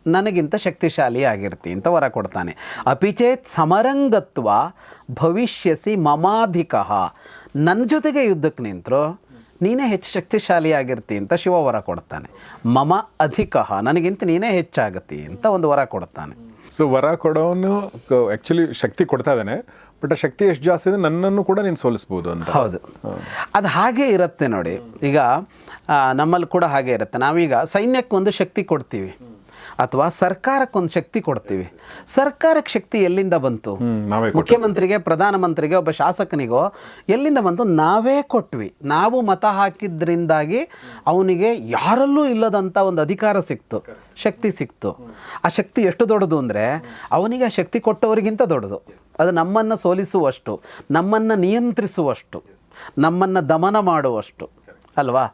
ನನಗಿಂತ ಶಕ್ತಿಶಾಲಿ ಆಗಿರ್ತಿ ಅಂತ ವರ ಕೊಡ್ತಾನೆ. ಅಪಿಚೇತ್ ಸಮರಂಗತ್ವ ಭವಿಷ್ಯಸಿ ಮಮಾಧಿಕ. ನನ್ನ ಜೊತೆಗೆ ಯುದ್ಧಕ್ಕೆ ನಿಂತರು ನೀನೇ ಹೆಚ್ಚು ಶಕ್ತಿಶಾಲಿ ಆಗಿರ್ತಿ ಅಂತ ಶಿವ ವರ ಕೊಡ್ತಾನೆ. ಮಮ ಅಧಿಕ ನನಗಿಂತ ನೀನೇ ಹೆಚ್ಚಾಗತಿ ಅಂತ ಒಂದು ವರ ಕೊಡ್ತಾನೆ. ಸೊ ವರ ಕೊಡೋನು ಆ್ಯಕ್ಚುಲಿ ಶಕ್ತಿ ಕೊಡ್ತಾ ಇದ್ದಾನೆ ಬಟ್ ಆ ಶಕ್ತಿ ಎಷ್ಟು ಜಾಸ್ತಿ ಇದೆ ನನ್ನನ್ನು ಕೂಡ ನೀನು ಸೋಲಿಸ್ಬೋದು ಅಂತ. ಹೌದು. ಅದು ಹಾಗೆ ಇರುತ್ತೆ ನೋಡಿ. ಈಗ ನಮ್ಮಲ್ಲಿ ಕೂಡ ಹಾಗೆ ಇರುತ್ತೆ. ನಾವೀಗ ಸೈನ್ಯಕ್ಕೆ ಒಂದು ಶಕ್ತಿ ಕೊಡ್ತೀವಿ. ಅಥವಾ ಸರ್ಕಾರಕ್ಕೊಂದು ಶಕ್ತಿ ಕೊಡ್ತೀವಿ. ಸರ್ಕಾರಕ್ಕೆ ಶಕ್ತಿ ಎಲ್ಲಿಂದ ಬಂತು. ಮುಖ್ಯಮಂತ್ರಿಗೆ ಪ್ರಧಾನಮಂತ್ರಿಗೆ ಒಬ್ಬ ಶಾಸಕನಿಗೋ ಎಲ್ಲಿಂದ ಬಂತು? ನಾವೇ ಕೊಟ್ವಿ. ನಾವು ಮತ ಹಾಕಿದ್ರಿಂದಾಗಿ ಅವನಿಗೆ ಯಾರಲ್ಲೂ ಇಲ್ಲದಂಥ ಒಂದು ಅಧಿಕಾರ ಸಿಕ್ತು. ಶಕ್ತಿ ಸಿಕ್ತು. ಆ ಶಕ್ತಿ ಎಷ್ಟು ದೊಡ್ಡದು ಅಂದರೆ ಅವನಿಗೆ ಆ ಶಕ್ತಿ ಕೊಟ್ಟವರಿಗಿಂತ ದೊಡ್ಡದು. ಅದು ನಮ್ಮನ್ನು ಸೋಲಿಸುವಷ್ಟು ನಮ್ಮನ್ನು ನಿಯಂತ್ರಿಸುವಷ್ಟು ನಮ್ಮನ್ನು ದಮನ ಮಾಡುವಷ್ಟು. ಅಲ್ವಾ?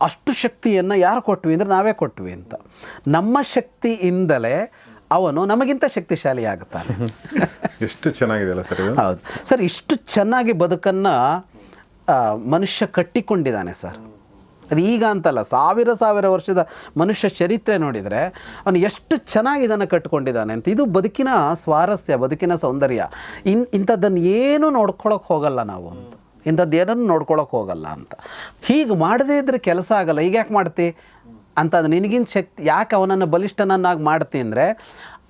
ಅಷ್ಟು ಶಕ್ತಿಯನ್ನು ಯಾರು ಕೊಟ್ವಿ ಅಂದರೆ ನಾವೇ ಕೊಟ್ವಿ ಅಂತ. ನಮ್ಮ ಶಕ್ತಿಯಿಂದಲೇ ಅವನು ನಮಗಿಂತ ಶಕ್ತಿಶಾಲಿ ಆಗುತ್ತಾನೆ *laughs* ಎಷ್ಟು ಚೆನ್ನಾಗಿದೆಯಲ್ಲ ಸರ್ ಹೌದು. ಸರ್ ಇಷ್ಟು ಚೆನ್ನಾಗಿ ಬದುಕನ್ನು ಮನುಷ್ಯ ಕಟ್ಟಿಕೊಂಡಿದ್ದಾನೆ ಸರ್. ಅದು ಈಗ ಅಂತಲ್ಲ ಸಾವಿರ ಸಾವಿರ ವರ್ಷದ ಮನುಷ್ಯ ಚರಿತ್ರೆ ನೋಡಿದರೆ ಅವನು ಎಷ್ಟು ಚೆನ್ನಾಗಿ ಇದನ್ನು ಕಟ್ಟಿಕೊಂಡಿದ್ದಾನೆ ಅಂತ. ಇದು ಬದುಕಿನ ಸ್ವಾರಸ್ಯ ಬದುಕಿನ ಸೌಂದರ್ಯ. ಇನ್ ಇಂಥದ್ದನ್ನು ಏನೂ ನೋಡ್ಕೊಳಕ್ಕೆ ಹೋಗಲ್ಲ ನಾವು ಅಂತ. ಇಂಥದ್ದು ಏನನ್ನು ನೋಡ್ಕೊಳಕ್ಕೆ ಹೋಗಲ್ಲ ಅಂತ. ಹೀಗೆ ಮಾಡದೇ ಇದ್ರೆ ಕೆಲಸ ಆಗಲ್ಲ. ಈಗ ಯಾಕೆ ಮಾಡ್ತಿ? ಅಂತ ನಿನಗಿಂತ ಶಕ್ತಿ, ಯಾಕೆ ಅವನನ್ನು ಬಲಿಷ್ಠನನ್ನಾಗಿ ಮಾಡ್ತಿ ಅಂದರೆ,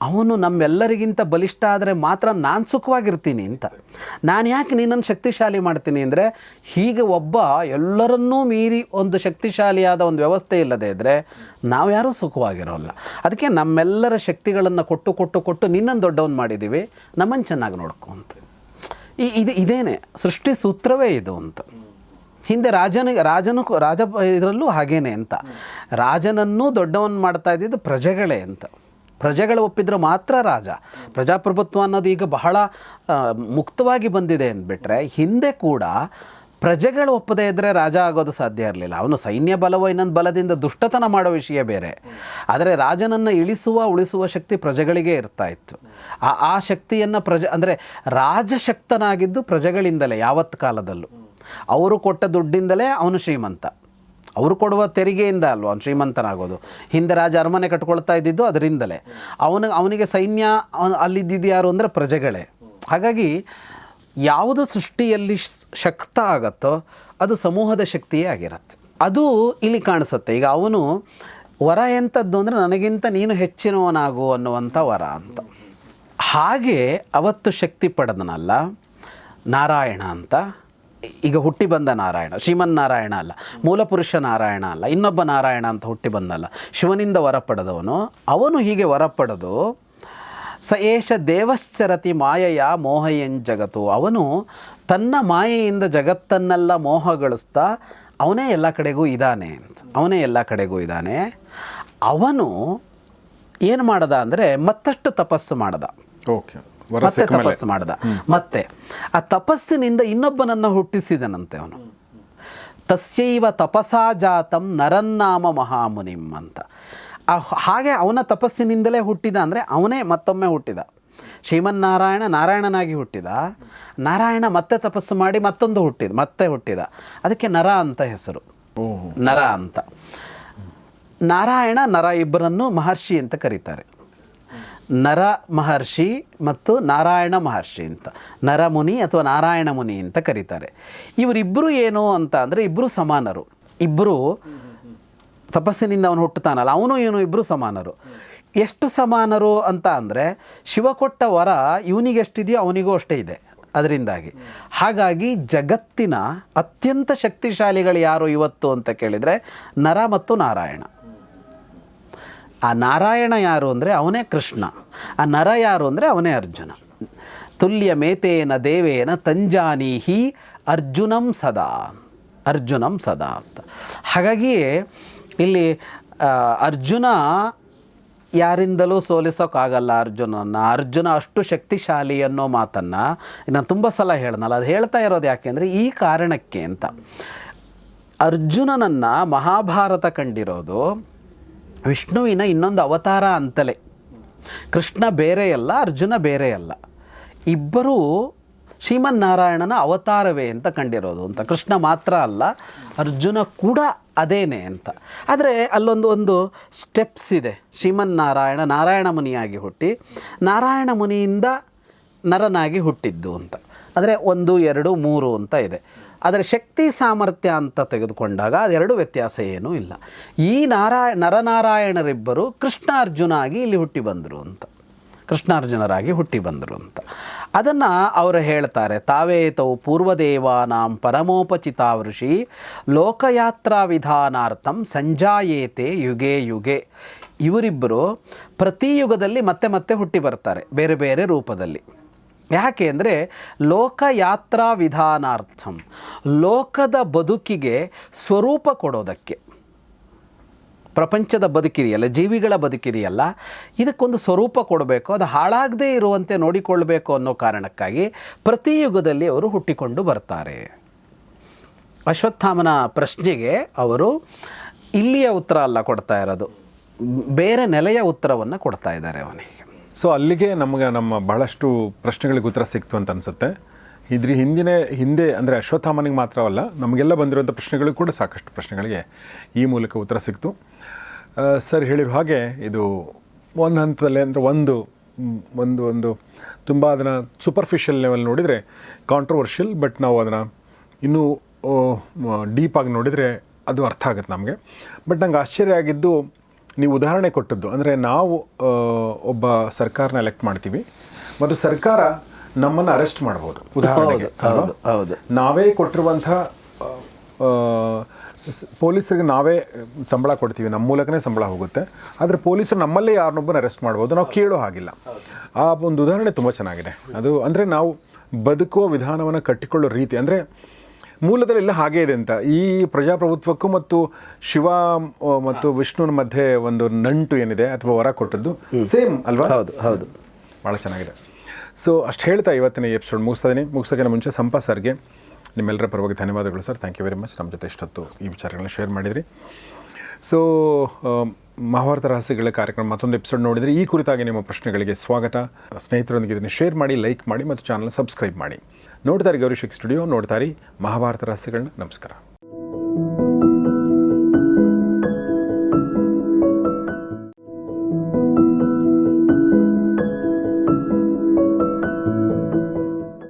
ಅವನು ನಮ್ಮೆಲ್ಲರಿಗಿಂತ ಬಲಿಷ್ಠ ಆದರೆ ಮಾತ್ರ ನಾನು ಸುಖವಾಗಿರ್ತೀನಿ ಅಂತ. ನಾನು ಯಾಕೆ ನಿನ್ನನ್ನು ಶಕ್ತಿಶಾಲಿ ಮಾಡ್ತೀನಿ ಅಂದರೆ, ಹೀಗೆ ಒಬ್ಬ ಎಲ್ಲರನ್ನೂ ಮೀರಿ ಒಂದು ಶಕ್ತಿಶಾಲಿಯಾದ ಒಂದು ವ್ಯವಸ್ಥೆ ಇಲ್ಲದೆ ಇದ್ದರೆ ನಾವು ಯಾರೂ ಸುಖವಾಗಿರೋಲ್ಲ. ಅದಕ್ಕೆ ನಮ್ಮೆಲ್ಲರ ಶಕ್ತಿಗಳನ್ನು ಕೊಟ್ಟು ಕೊಟ್ಟು ಕೊಟ್ಟು ನಿನ್ನನ್ನು ದೊಡ್ಡವನು ಮಾಡಿದ್ದೀವಿ ನಮ್ಮನ್ನು ಚೆನ್ನಾಗಿ ನೋಡ್ಕೊ ಅಂತ. ಈ ಇದು ಇದೇನೆ, ಸೃಷ್ಟಿ ಸೂತ್ರವೇ ಇದು ಅಂತ. ಹಿಂದೆ ರಾಜನಿಗೆ, ರಾಜನು ರಾಜ ಇದರಲ್ಲೂ ಹಾಗೇನೆ ಅಂತ. ರಾಜನನ್ನೂ ದೊಡ್ಡವನ್ ಮಾಡ್ತಾ ಇದ್ದಿದ್ದು ಪ್ರಜೆಗಳೇ ಅಂತ. ಪ್ರಜೆಗಳು ಒಪ್ಪಿದ್ರೆ ಮಾತ್ರ ರಾಜ. ಪ್ರಜಾಪ್ರಭುತ್ವ ಅನ್ನೋದು ಈಗ ಬಹಳ ಮುಕ್ತವಾಗಿ ಬಂದಿದೆ ಅಂದ್ಬಿಟ್ರೆ, ಹಿಂದೆ ಕೂಡ ಪ್ರಜೆಗಳು ಒಪ್ಪದೇ ಇದ್ದರೆ ರಾಜ ಆಗೋದು ಸಾಧ್ಯ ಇರಲಿಲ್ಲ. ಅವನು ಸೈನ್ಯ ಬಲವೋ ಇನ್ನೊಂದು ಬಲದಿಂದ ದುಷ್ಟತನ ಮಾಡೋ ವಿಷಯ ಬೇರೆ. ಆದರೆ ರಾಜನನ್ನು ಇಳಿಸುವ, ಉಳಿಸುವ ಶಕ್ತಿ ಪ್ರಜೆಗಳಿಗೆ ಇರ್ತಾ ಇತ್ತು. ಆ ಆ ಶಕ್ತಿಯನ್ನು ಪ್ರಜೆ, ಅಂದರೆ ರಾಜಶಕ್ತನಾಗಿದ್ದು ಪ್ರಜೆಗಳಿಂದಲೇ ಯಾವತ್ತು ಕಾಲದಲ್ಲೂ. ಅವರು ಕೊಟ್ಟ ದುಡ್ಡಿಂದಲೇ ಅವನು ಶ್ರೀಮಂತ. ಅವರು ಕೊಡುವ ತೆರಿಗೆಯಿಂದ ಅಲ್ವ ಅವನು ಶ್ರೀಮಂತನಾಗೋದು. ಹಿಂದೆ ರಾಜ ಅರಮನೆ ಕಟ್ಕೊಳ್ತಾ ಇದ್ದಿದ್ದು ಅದರಿಂದಲೇ. ಅವನ, ಅವನಿಗೆ ಸೈನ್ಯ ಅಲ್ಲಿದ್ದಿದ್ದು ಯಾರು ಅಂದರೆ ಪ್ರಜೆಗಳೇ. ಹಾಗಾಗಿ ಯಾವುದು ಸೃಷ್ಟಿಯಲ್ಲಿ ಶಕ್ತ ಆಗತ್ತೋ ಅದು ಸಮೂಹದ ಶಕ್ತಿಯೇ ಆಗಿರತ್ತೆ. ಅದು ಇಲ್ಲಿ ಕಾಣಿಸುತ್ತೆ. ಈಗ ಅವನು ವರ ಎಂಥದ್ದು ಅಂದರೆ ನನಗಿಂತ ನೀನು ಹೆಚ್ಚಿನವನಾಗು ಅನ್ನುವಂಥ ವರ ಅಂತ. ಹಾಗೆ ಅವತ್ತು ಶಕ್ತಿ ಪಡೆದನಲ್ಲ, ನಾರಾಯಣ ಅಂತ. ಈಗ ಹುಟ್ಟಿ ಬಂದ ನಾರಾಯಣ, ಶ್ರೀಮನ್ ನಾರಾಯಣ ಅಲ್ಲ ಮೂಲಪುರುಷ ನಾರಾಯಣ ಅಲ್ಲ, ಇನ್ನೊಬ್ಬ ನಾರಾಯಣ ಅಂತ ಹುಟ್ಟಿ ಬಂದಲ್ಲ. ಶಿವನಿಂದ ವರ ಪಡೆದವನು, ಅವನು ಹೀಗೆ ವರ ಪಡೆದು ಸ ಏಷ ದೇವಶ್ಚರತಿ ಮಾಯೆಯ ಮೋಹಯನ್ ಜಗತ್ತು. ಅವನು ತನ್ನ ಮಾಯೆಯಿಂದ ಜಗತ್ತನ್ನೆಲ್ಲ ಮೋಹಗಳಿಸ್ತಾ ಅವನೇ ಎಲ್ಲ ಕಡೆಗೂ ಇದ್ದಾನೆ ಅಂತ. ಅವನೇ ಎಲ್ಲ ಕಡೆಗೂ ಇದ್ದಾನೆ. ಅವನು ಏನು ಮಾಡ್ದ ಅಂದರೆ ಮತ್ತಷ್ಟು ತಪಸ್ಸು ಮಾಡ್ದ. ಓಕೆ. ಮತ್ತೆ ತಪಸ್ಸು ಮಾಡ್ದ. ಮತ್ತೆ ಆ ತಪಸ್ಸಿನಿಂದ ಇನ್ನೊಬ್ಬನನ್ನು ಹುಟ್ಟಿಸಿದನಂತೆ ಅವನು. ತಸ್ಯೈವ ತಪಸಾ ಜಾತಂ ನರನ್ನಾಮ ಮಹಾಮುನಿಂ ಅಂತ. ಹಾಗೆ ಅವನ ತಪಸ್ಸಿನಿಂದಲೇ ಹುಟ್ಟಿದ ಅಂದರೆ ಅವನೇ ಮತ್ತೊಮ್ಮೆ ಹುಟ್ಟಿದ. ಶ್ರೀಮನ್ನಾರಾಯಣ ನಾರಾಯಣನಾಗಿ ಹುಟ್ಟಿದ. ನಾರಾಯಣ ಮತ್ತೆ ತಪಸ್ಸು ಮಾಡಿ ಮತ್ತೊಂದು ಹುಟ್ಟಿದ ಮತ್ತೆ ಹುಟ್ಟಿದ. ಅದಕ್ಕೆ ನರ ಅಂತ ಹೆಸರು. ನರ ಅಂತ. ನಾರಾಯಣ ನರ ಇಬ್ಬರನ್ನು ಮಹರ್ಷಿ ಅಂತ ಕರೀತಾರೆ. ನರ ಮಹರ್ಷಿ ಮತ್ತು ನಾರಾಯಣ ಮಹರ್ಷಿ ಅಂತ. ನರಮುನಿ ಅಥವಾ ನಾರಾಯಣ ಮುನಿ ಅಂತ ಕರೀತಾರೆ. ಇವರಿಬ್ಬರು ಏನು ಅಂತ ಅಂದರೆ ಇಬ್ಬರು ಸಮಾನರು. ಇಬ್ಬರು ತಪಸ್ಸಿನಿಂದ ಅವನು ಹುಟ್ಟುತ್ತಾನಲ್ಲ, ಅವನು ಇವನು ಇಬ್ಬರು ಸಮಾನರು. ಎಷ್ಟು ಸಮಾನರು ಅಂತ ಅಂದರೆ, ಶಿವ ಕೊಟ್ಟ ವರ ಇವನಿಗೆಷ್ಟಿದೆಯೋ ಅವನಿಗೂ ಅಷ್ಟೇ ಇದೆ ಅದರಿಂದಾಗಿ. ಹಾಗಾಗಿ ಜಗತ್ತಿನ ಅತ್ಯಂತ ಶಕ್ತಿಶಾಲಿಗಳು ಯಾರು ಇವತ್ತು ಅಂತ ಕೇಳಿದರೆ, ನರ ಮತ್ತು ನಾರಾಯಣ. ಆ ನಾರಾಯಣ ಯಾರು ಅಂದರೆ ಅವನೇ ಕೃಷ್ಣ, ಆ ನರ ಯಾರು ಅಂದರೆ ಅವನೇ ಅರ್ಜುನ. ತುಲ್ಯ ಮೇತೇನ ದೇವೇನ ತಂಜಾನೀಹಿ ಅರ್ಜುನಂ ಸದಾ ಅರ್ಜುನಂ ಸದಾ ಅಂತ. ಹಾಗಾಗಿ ಇಲ್ಲಿ ಅರ್ಜುನ ಯಾರಿಂದಲೂ ಸೋಲಿಸೋಕ್ಕಾಗಲ್ಲ ಅರ್ಜುನನ್ನ. ಅರ್ಜುನ ಅಷ್ಟು ಶಕ್ತಿಶಾಲಿ ಅನ್ನೋ ಮಾತನ್ನು ನಾನು ತುಂಬ ಸಲ ಹೇಳ್ದಲ್ಲ, ಅದು ಹೇಳ್ತಾ ಇರೋದು ಯಾಕೆಂದರೆ ಈ ಕಾರಣಕ್ಕೆ ಅಂತ. ಅರ್ಜುನನನ್ನು ಮಹಾಭಾರತ ಕಂಡಿರೋದು ವಿಷ್ಣುವಿನ ಇನ್ನೊಂದು ಅವತಾರ ಅಂತಲೇ. ಕೃಷ್ಣ ಬೇರೆಯಲ್ಲ ಅರ್ಜುನ ಬೇರೆಯಲ್ಲ ಇಬ್ಬರೂ ಶ್ರೀಮನ್ನಾರಾಯಣನ ಅವತಾರವೇ ಅಂತ ಕಂಡಿರೋದು ಅಂತ. ಕೃಷ್ಣ ಮಾತ್ರ ಅಲ್ಲ, ಅರ್ಜುನ ಕೂಡ ಅದೇನೆ ಅಂತ. ಆದರೆ ಅಲ್ಲೊಂದು ಒಂದು ಸ್ಟೆಪ್ಸ್ ಇದೆ. ಶ್ರೀಮನ್ನಾರಾಯಣ ನಾರಾಯಣ ಮುನಿಯಾಗಿ ಹುಟ್ಟಿ, ನಾರಾಯಣ ಮುನಿಯಿಂದ ನರನಾಗಿ ಹುಟ್ಟಿದ್ದು ಅಂತ. ಅಂದರೆ ಒಂದು, ಎರಡು, ಮೂರು ಅಂತ ಇದೆ. ಆದರೆ ಶಕ್ತಿ ಸಾಮರ್ಥ್ಯ ಅಂತ ತೆಗೆದುಕೊಂಡಾಗ ಅದೆರಡು ವ್ಯತ್ಯಾಸ ಏನೂ ಇಲ್ಲ. ಈ ನಾರಾಯ ನರನಾರಾಯಣರಿಬ್ಬರು ಕೃಷ್ಣ ಅರ್ಜುನ ಆಗಿ ಇಲ್ಲಿ ಹುಟ್ಟಿ ಬಂದರು ಅಂತ. ಕೃಷ್ಣಾರ್ಜುನರಾಗಿ ಹುಟ್ಟಿ ಬಂದರು ಅಂತ. ಅದನ್ನು ಅವರು ಹೇಳ್ತಾರೆ, ತಾವೇ ತೌ ಪೂರ್ವದೇವಾನಾಂ ಪರಮೋಪಚಿತಾವೃಷಿ ಲೋಕಯಾತ್ರಾ ವಿಧಾನಾರ್ಥಂ ಸಂಜಾಯೇತೆ ಯುಗೆ ಯುಗೆ. ಇವರಿಬ್ಬರು ಪ್ರತಿ ಯುಗದಲ್ಲಿ ಮತ್ತೆ ಮತ್ತೆ ಹುಟ್ಟಿ ಬರ್ತಾರೆ, ಬೇರೆ ಬೇರೆ ರೂಪದಲ್ಲಿ. ಯಾಕೆ ಅಂದರೆ ಲೋಕಯಾತ್ರಾ ವಿಧಾನಾರ್ಥಂ, ಲೋಕದ ಬದುಕಿಗೆ ಸ್ವರೂಪ ಕೊಡೋದಕ್ಕೆ. ಪ್ರಪಂಚದ ಬದುಕಿದೆಯಲ್ಲ, ಜೀವಿಗಳ ಬದುಕಿದೆಯಲ್ಲ, ಇದಕ್ಕೊಂದು ಸ್ವರೂಪ ಕೊಡಬೇಕು, ಅದು ಹಾಳಾಗದೇ ಇರುವಂತೆ ನೋಡಿಕೊಳ್ಳಬೇಕು ಅನ್ನೋ ಕಾರಣಕ್ಕಾಗಿ ಪ್ರತಿ ಯುಗದಲ್ಲಿ ಅವರು ಹುಟ್ಟಿಕೊಂಡು ಬರ್ತಾರೆ. ಅಶ್ವತ್ಥಾಮನ ಪ್ರಶ್ನೆಗೆ ಅವರು ಇಲ್ಲಿಯ ಉತ್ತರ ಅಲ್ಲ ಕೊಡ್ತಾ ಇರೋದು, ಬೇರೆ ನೆಲೆಯ ಉತ್ತರವನ್ನು ಕೊಡ್ತಾ ಇದ್ದಾರೆ ಅವನಿಗೆ. ಸೊ ಅಲ್ಲಿಗೆ ನಮಗೆ ನಮ್ಮ ಬಹಳಷ್ಟು ಪ್ರಶ್ನೆಗಳಿಗೆ ಉತ್ತರ ಸಿಕ್ತು ಅಂತ ಅನಿಸುತ್ತೆ. ಇದ್ರ ಹಿಂದಿನ, ಹಿಂದೆ ಅಂದರೆ ಅಶ್ವತ್ಥಾಮನಿಗೆ ಮಾತ್ರವಲ್ಲ, ನಮಗೆಲ್ಲ ಬಂದಿರುವಂಥ ಪ್ರಶ್ನೆಗಳು ಕೂಡ ಸಾಕಷ್ಟು ಪ್ರಶ್ನೆಗಳಿಗೆ ಈ ಮೂಲಕ ಉತ್ತರ ಸಿಕ್ತು. ಸರ್ ಹೇಳಿರೋ ಹಾಗೆ ಇದು ಒಂದು ಹಂತದಲ್ಲಿ ಅಂದರೆ ಒಂದು ಒಂದು ಒಂದು ತುಂಬ ಅದನ್ನು ಸೂಪರ್ಫಿಷಿಯಲ್ ಲೆವೆಲ್ ನೋಡಿದರೆ ಕಾಂಟ್ರವರ್ಷಿಯಲ್ ಬಟ್ ನಾವು ಅದನ್ನು ಇನ್ನೂ ಡೀಪಾಗಿ ನೋಡಿದರೆ ಅದು ಅರ್ಥ ಆಗುತ್ತೆ ನಮಗೆ. ಬಟ್ ನಂಗೆ ಆಶ್ಚರ್ಯ ಆಗಿದ್ದು ನೀವು ಉದಾಹರಣೆ ಕೊಟ್ಟದ್ದು ಅಂದರೆ ನಾವು ಒಬ್ಬ ಸರ್ಕಾರನ ಎಲೆಕ್ಟ್ ಮಾಡ್ತೀವಿ ಮತ್ತು ಸರ್ಕಾರ ನಮ್ಮನ್ನು ಅರೆಸ್ಟ್ ಮಾಡ್ಬೋದು ಉದಾಹರಣೆಗೆ ನಾವೇ ಕೊಟ್ಟಿರುವಂಥ ಪೊಲೀಸರಿಗೆ ನಾವೇ ಸಂಬಳ ಕೊಡ್ತೀವಿ ನಮ್ಮ ಮೂಲಕನೇ ಸಂಬಳ ಹೋಗುತ್ತೆ. ಆದರೆ ಪೊಲೀಸರು ನಮ್ಮಲ್ಲೇ ಯಾರನ್ನೊಬ್ಬನ ಅರೆಸ್ಟ್ ಮಾಡ್ಬೋದು ನಾವು ಕೇಳೋ ಹಾಗಿಲ್ಲ. ಆ ಒಂದು ಉದಾಹರಣೆ ತುಂಬ ಚೆನ್ನಾಗಿದೆ. ಅದು ಅಂದರೆ ನಾವು ಬದುಕುವ ವಿಧಾನವನ್ನು ಕಟ್ಟಿಕೊಳ್ಳೋ ರೀತಿ ಅಂದರೆ ಮೂಲದಲ್ಲಿ ಎಲ್ಲ ಹಾಗೇ ಇದೆ ಅಂತ. ಈ ಪ್ರಜಾಪ್ರಭುತ್ವಕ್ಕೂ ಮತ್ತು ಶಿವ ಮತ್ತು ವಿಷ್ಣುವಿನ ಮಧ್ಯೆ ಒಂದು ನಂಟು ಏನಿದೆ ಅಥವಾ ವರ ಕೊಟ್ಟದ್ದು ಸೇಮ್ ಅಲ್ವಾ? ಹೌದು ಹೌದು. ಭಾಳ ಚೆನ್ನಾಗಿದೆ. ಸೊ ಅಷ್ಟು ಹೇಳ್ತಾ ಇವತ್ತಿನ ಎಪಿಸೋಡ್ ಮುಗಿಸ್ತಾ ಇದ್ದೀನಿ ಮುಗಿಸೋಕ್ಕಿಂತ ಮುಂಚೆ ಸಂಪ ಸರ್ಗೆ ನಿಮ್ಮೆಲ್ಲರ ಪರವಾಗಿ ಧನ್ಯವಾದಗಳು sir. Thank you very much ನಮ್ಮ ಜೊತೆ ಇಷ್ಟೊತ್ತು ಈ ವಿಚಾರಗಳನ್ನ ಶೇರ್ ಮಾಡಿದ್ರಿ. ಸೊ ಮಹಾಭಾರತ ರಹಸ್ಯಗಳ ಕಾರ್ಯಕ್ರಮ ಮತ್ತೊಂದು ಎಪಿಸೋಡ್ ನೋಡಿದರೆ. ಈ ಕುರಿತಾಗಿ ನಿಮ್ಮ ಪ್ರಶ್ನೆಗಳಿಗೆ ಸ್ವಾಗತ. ಸ್ನೇಹಿತರೊಂದಿಗೆ ಇದನ್ನು ಶೇರ್ ಮಾಡಿ ಲೈಕ್ ಮಾಡಿ ಮತ್ತು ಚಾನಲ್ ಸಬ್ಸ್ಕ್ರೈಬ್ ಮಾಡಿ. ನೋಡ್ತಾರೆ ಗೌರಿಶಿಕ್ ಸ್ಟುಡಿಯೋ ನೋಡ್ತಾರೆ ಮಹಾಭಾರತ ರಹಸ್ಯಗಳನ್ನ. ನಮಸ್ಕಾರ.